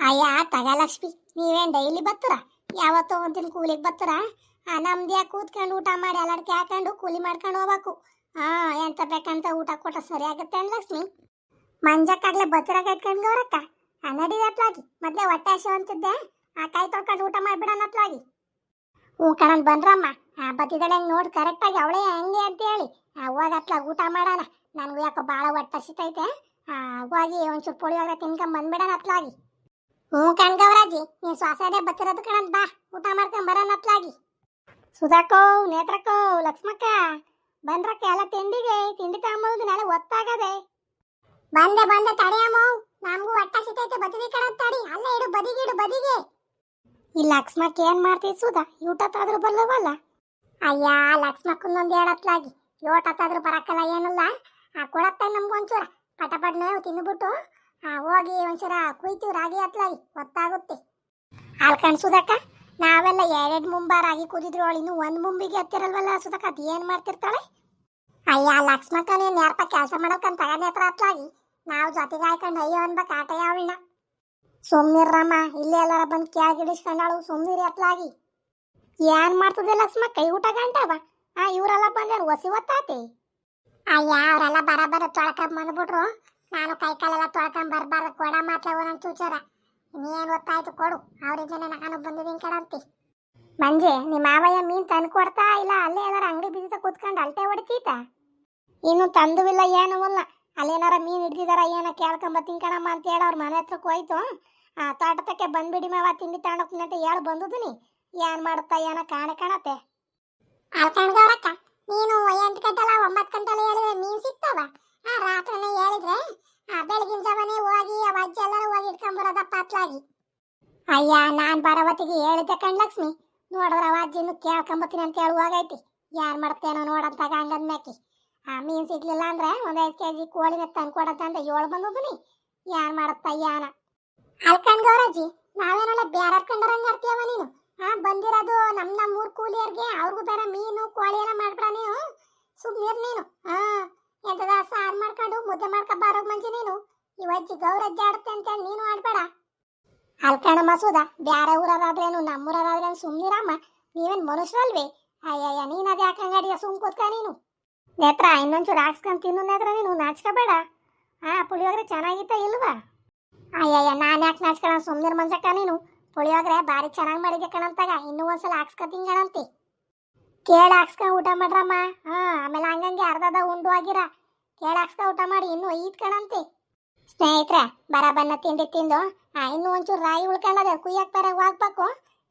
ಅಯ್ಯ, ತಗಲಕ್ಷ್ಮಿ, ನೀವೇನ್ ಡೈಲಿ ಬತ್ತರ? ಯಾವತ್ತೋ ಒಂದಿನ ಕೂಲಿಗೆ ಬತ್ತರ ನಮ್ದೇ ಕೂತ್ಕೊಂಡು ಊಟ ಮಾಡಿ ಎಲ್ಲಡ್ಕೆ ಹಾಕೊಂಡು ಕೂಲಿ ಮಾಡ್ಕೊಂಡು ಹೋಗ್ಬೇಕು? ಹಾ ಎಂತ ಬೇಕಂತ ಊಟ ಕೊಟ್ಟ ಸರಿ ಆಗುತ್ತೆ ಅನ್ ಲಕ್ಷ್ಮಿ. ಮಂಜಕ್ಕಾಗ್ಲೇ ಇಟ್ಕೊಂಡು ಗೌರಕ್ಕ ನಡೀದ ಅತ್ಲಾಗಿ. ಮೊದ್ಲೇ ಹೊಟ್ಟೆ ಹಸಿ ಅಂತಿದ್ದೆ. ಆ, ಕೈ ತೊಳ್ಕೊಂಡು ಊಟ ಮಾಡ್ಬಿಡೋಣ ಅತ್ಲಾಗಿ. ಹ್ಞೂ ಕಣನ್ ಬಂದ್ರಮ್ಮ. ಆ, ಬತ್ತಿದಳೆ ಹೆಂಗ್ ನೋಡಿ ಕರೆಕ್ಟಾಗಿ ಅವಳೇ ಹೆಂಗೆ ಅಂತ ಹೇಳಿ. ಹೋಗಿ ಅತ್ಲಾಗ ಊಟ ಮಾಡೋಣ. ನನಗೂ ಯಾಕೋ ಭಾಳ ಹೊಟ್ಟೆ ಹಸಿತೈತೆ. ಹೋಗಿ ಒಂಚೂರು ಪುಳಿಯೋಗರೆ ತಿನ್ಕೊಂಡು ಬಂದ್ಬಿಡೋಣ ಅತ್ಲಾಗಿ. ಹ್ಞೂ ಕಣ್ಗವ್ರಾಜಿ ನೀನ್ ಶ್ವಾಸದೇ ಬತ್ತಿರೋದು ಕಣಂತ ಬಾ, ಊಟ ಮಾಡ್ಕೊಂಡ್ ಬರೋಣ ಅತ್ಲಾಗಿ. ಸುಧಾಕೋ, ನೇತ್ರಕ್ಕೋ, ಲಕ್ಷ್ಮಕ್ಕ, ಬಂದ್ರಕ್ಕ ಎಲ್ಲ ತಿಂಡಿಗೆ, ತಿಂಡಿ ತಗೊಂಬೋದು ನಾಳೆ ಒತ್ತಾಗದೆ. ಬಂದೆ ಬಂದೆ ತಡೆಯಮ್ಮ ನಮಗೂ ಹೊಟ್ಟ ಸಿತೈತೆ ಬದಿಗೆ ಕಣ ತಡಿ, ಅಲ್ಲೇ ಇಡು, ಬದಿಗೆ ಇಡು, ಬದಿಗೆ. ಈ ಲಕ್ಷ್ಮಕ್ಕ ಏನ್ ಮಾಡ್ತೀವಿ ಸುಧಾ ಯೂಟತ್ತಾದ್ರೂ ಬಲ್ಲವಲ್ಲ ಅಯ್ಯ ಲಕ್ಷ್ಮಕ್ಕಂದೊಂದು ಹೇಳತ್ಲಾಗಿ ಲೋಟತ್ತಾದ್ರೂ ಬರಕ್ಕಲ್ಲ ಏನಲ್ಲ. ಆ ಕೊಡತ್ತ ನಮ್ಗೊಂಚೂರ, ಪಟ ಪಟ್ನ ತಿಂದ್ಬಿಟ್ಟು ಹೋಗಿ ಒಂಚೂರ ಕುಯ್ತು ರಾಗಿ ಹತ್ಲಾಗಿ ಗೊತ್ತಾಗುತ್ತೆ ಕಣ್ ಸುಧಾಕ ನಾವೆಲ್ಲ ಎರಡೆರಡು ಮುಂಬ ರಾಗಿ ಕುದಿದ್ರು ಅವಳು ಇನ್ನೂ ಒಂದು ಮುಂಬಿಗೆ ಹತ್ತಿರಲ್ವಲ್ಲ ಸುಧಾಕ ಅದು ಏನು ಮಾಡ್ತಿರ್ತಾಳೆ? ಅಯ್ಯ ಲಕ್ಷ್ಮಕ್ಕ ನೀನ್ ಯಾರಪ್ಪ ಕೆಲಸ ಮಾಡೋಕಂತ ತಗನೆ ಹತ್ರ ಹತ್ಲಾಗಿ. ನಾವು ಜೊತೆಗೆ ಹಾಕೊಂಡು ಅಯ್ಯೋ ಅನ್ಬೇಕು ಆಟ ಅವಳನ್ನ ಸುಮ್ನಿರ್ರಮ್ಮ, ಇಲ್ಲೇ ಎಲ್ಲಾರ ಬಂದು ಕೆಳಗಿಡಿಸ್ಕೊಂಡಾಳು ಸುಮ್ನಿರಿ ಹತ್ಲಾಗಿ. ಏನ್ ಮಾಡ್ತದೆ ಲಕ್ಷ್ಮ ಕೈ ಊಟ ಗಂಟವ? ಆ, ಇವರೆಲ್ಲ ಬಂದ್ರೆ ಒಸಿ ಒತ್ತಾತಿ? ಅಯ್ಯ, ಅವರೆಲ್ಲ ಬರಬರ ತೊಳ್ಕೊಂಡ್ ಬಂದ್ಬಿಟ್ರು ನಾನು ಕೈ ಕಾಲೆಲ್ಲ ತೊಳ್ಕೊಂಡ್ ಕೊಡ ಮಾತ್ಲೆ ಒಂದೊಂದು ಚೂಚಾರ. ನೀನು ಗೊತ್ತಾಯ್ತು ಕೊಡು ಅವ್ರಿಂದ ನಾನು ಬಂದಿದ್ದೀನಿ ಕಡಂತಿ ಮಂಜೆ ನಿಮ್ಮ ಮಾವಯ್ಯ ಮೀನ್ ತಂದು ಕೊಡ್ತಾ ಇಲ್ಲ? ಅಲ್ಲೇ ಏನಾರ ಅಂಗಡಿ ಬಿದ್ದ ಕೂತ್ಕೊಂಡು ಅಲ್ಟೆ ಹೊಡಿತೀತ? ಇನ್ನು ತಂದುವಿಲ್ಲ, ಏನೂ ಇಲ್ಲ. ಅಲ್ಲೇನಾರ ಮೀನು ಹಿಡ್ದಿದಾರ, ಏನೋ ಕೇಳ್ಕೊಂಬತ್ತೀನಿ ಕಣಮ್ಮ ಅಂತ ಹೇಳಿ ಅವ್ರ ಮನೆ ಹತ್ರಕ್ಕೆ ಹೋಯ್ತು. ಆ ತೋಟದಕ್ಕೆ ಬಂದ್ಬಿಡಿ ಮಾವ, ತಿಂಡಿ ತಗೊಂಡೋಗ್ತೀನಿ ಅಂತ ಹೇಳಿ ಬಂದಿದ್ದೀನಿ ಏನು ಮಾಡುತ್ತಾ, ಏನೋ ಕಾಣೆ ಕಾಣತ್ತೆ. ಅಲ್ಕಂಡ್ಗವ್ರಕ್ಕ ನೀನು ಎಂಟು ಗಂಟೆಲ್ಲ ಒಂಬತ್ತು ಗಂಟೆಲ್ಲ ಹೇಳಿದ್ರೆ ಮೀನು ಸಿಗ್ತಾವ? ಆ ರಾತ್ರಿನೇ ಹೇಳಿದ್ರೆ, ಆ ಬೆಳಗಿನ ಜಾವನೇ ಹೋಗಿ, ಆ ಅಜ್ಜಿ ಎಲ್ಲರೂ ಹೋಗಿ ಇಟ್ಕೊಂಬರೋದಪ್ಪ ಅತ್ಲಾಗಿ ಅಯ್ಯ, ನಾನ್ ಬರವತ್ತಿಗೆ ಹೇಳಿದ್ದೆ ಕಣ್ಲಕ್ಷ್ಮಿ ನೋಡಿದ್ರ ಅವ ಅಜ್ಜಿನು ಕೇಳ್ಕೊಂಬತ್ತೀನಿ ಅಂತ ಹೇಳಿ ಹೋಗೈತಿ ಯಾರು ಮಾಡ್ತೇನೋ ನೋಡಂತಾಗ ಹಂಗಂದ್ ಮ್ಯಾಕಿ. ಆ ಮೀನ್ ಸಿಗ್ಲಿಲ್ಲ ಅಂದ್ರೆ ಒಂದ್ ಐದು ಕೆಜಿ ಕೋಳಿನ ತಂದ್ಕೊಡತ್ತ ಕೊಡಂತ ಅಂತ ಏಳು ಬಂದದನಿ ಯಾರು ಮಾಡುತ್ತ ಯಾನ ಅಲ್ಕಂಡ್ ಗೌರಜ್ಜಿ, ನಾವೇನಲ್ಲ ಬೇರೆ ಕಂಡರಂಗ ಆಡ್ತೀಯವ ನೀನು? ಆ, ಬಂದಿರೋದು ನಮ್ಮ ನಮ್ಮ ಊರ್ ಕೂಲಿಯರ್ಗೆ ಅವ್ರಿಗೂ ಬೇರೆ ಮೀನು ಕೋಳಿ ಎಲ್ಲ ಮಾಡ್ಬಿಡ ನೀನು ಸುಮ್ನಿರ್ ನೀನು. ಹಾ ಎಂತದ ಸಾರು ಮಾಡ್ಕೊಂಡು ಮುದ್ದೆ ಮಾಡ್ಕೊಂಡ್ ಬಾರೋ ಮಂಜಿ ನೀನು? ಇವಜ್ಜಿ ಗೌರಜ್ಜಿ ಆಡುತ್ತೆ ಅಂತ ನೀನು ಆಡ್ಬೇಡ. ಅಲ್ಕಣ ಮಸೂದ, ಬ್ಯಾರೆ ಊರರಾದ್ರೇನು ನಮ್ಮೂರರಾದ್ರೇನು ಸುಮ್ನಿರಮ್ಮ ನೀವೇನ್ ಮನುಷ್ಯರಲ್ವೇ ಅಯ್ಯಯ್ಯ, ನೀನ್ ಅದೇ ಯಾಕೆ ಸುಮ್ ಕೂತ್ಕ ನೀನು. ನೇತ್ರ, ಇನ್ನೊಂಚೂರು ಹಾಕ್ಸ್ಕೊಂಡ್ ತಿನ್ನು ನೇತ್ರ ನೀನು ನಾಚ್ಕೋಬೇಡ. ಹಾ ಪುಳಿಯೋಗರೆ ಚೆನ್ನಾಗಿತ್ತ ಇಲ್ವಾ? ಅಯ್ಯಯ್ಯ, ನಾನು ಯಾಕೆ ನಾಚ್ಕೊಳ ಸುಮ್ನಿರ್ ಮಂಜಕ್ಕ ನೀನು. ಪುಳಿಯೋಗರೆ ಭಾರಿ ಚೆನ್ನಾಗಿ ಮಾಡಿದ್ದೆ ಕಣಂತಾಗ? ಇನ್ನೂ ಒಂದ್ಸಲ ಹಾಕ್ಸ್ಕೊತೀನಿ ಕಣಂತಿ ಕೇಳ ಹಾಕ್ಸ್ಕೊಂಡ್ ಊಟ ಮಾಡ್ರಮ್ಮ. ಹಾ, ಆಮೇಲೆ ಹಂಗಂಗೆ ಅರ್ಧದ ಉಂಡು ಆಗಿರ. ಕೇಳ ಊಟ ಮಾಡಿ, ಇನ್ನೂ ಈದ್ ಕಣಂತಿ. ಸ್ನೇಹಿತರೆ ಬನ್ನ ತಿಂಡಿ ತಿಂದು ಇನ್ನೂ ಒಂಚೂರು ರಾಯಿ ಉಳ್ಕೊಂಡದ ಕುಯ್ಯಕ್ಕೆ ಬರ ಹೋಗ್ಬೇಕು.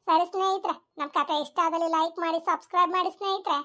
ಸರಿ ಸ್ನೇಹಿತರೆ ನಮ್ಮ ಕತೆ ಇಷ್ಟ ಆದಲ್ಲಿ ಲೈಕ್ ಮಾಡಿ ಸಬ್ಸ್ಕ್ರೈಬ್ ಮಾಡಿ ಸ್ನೇಹಿತರೆ.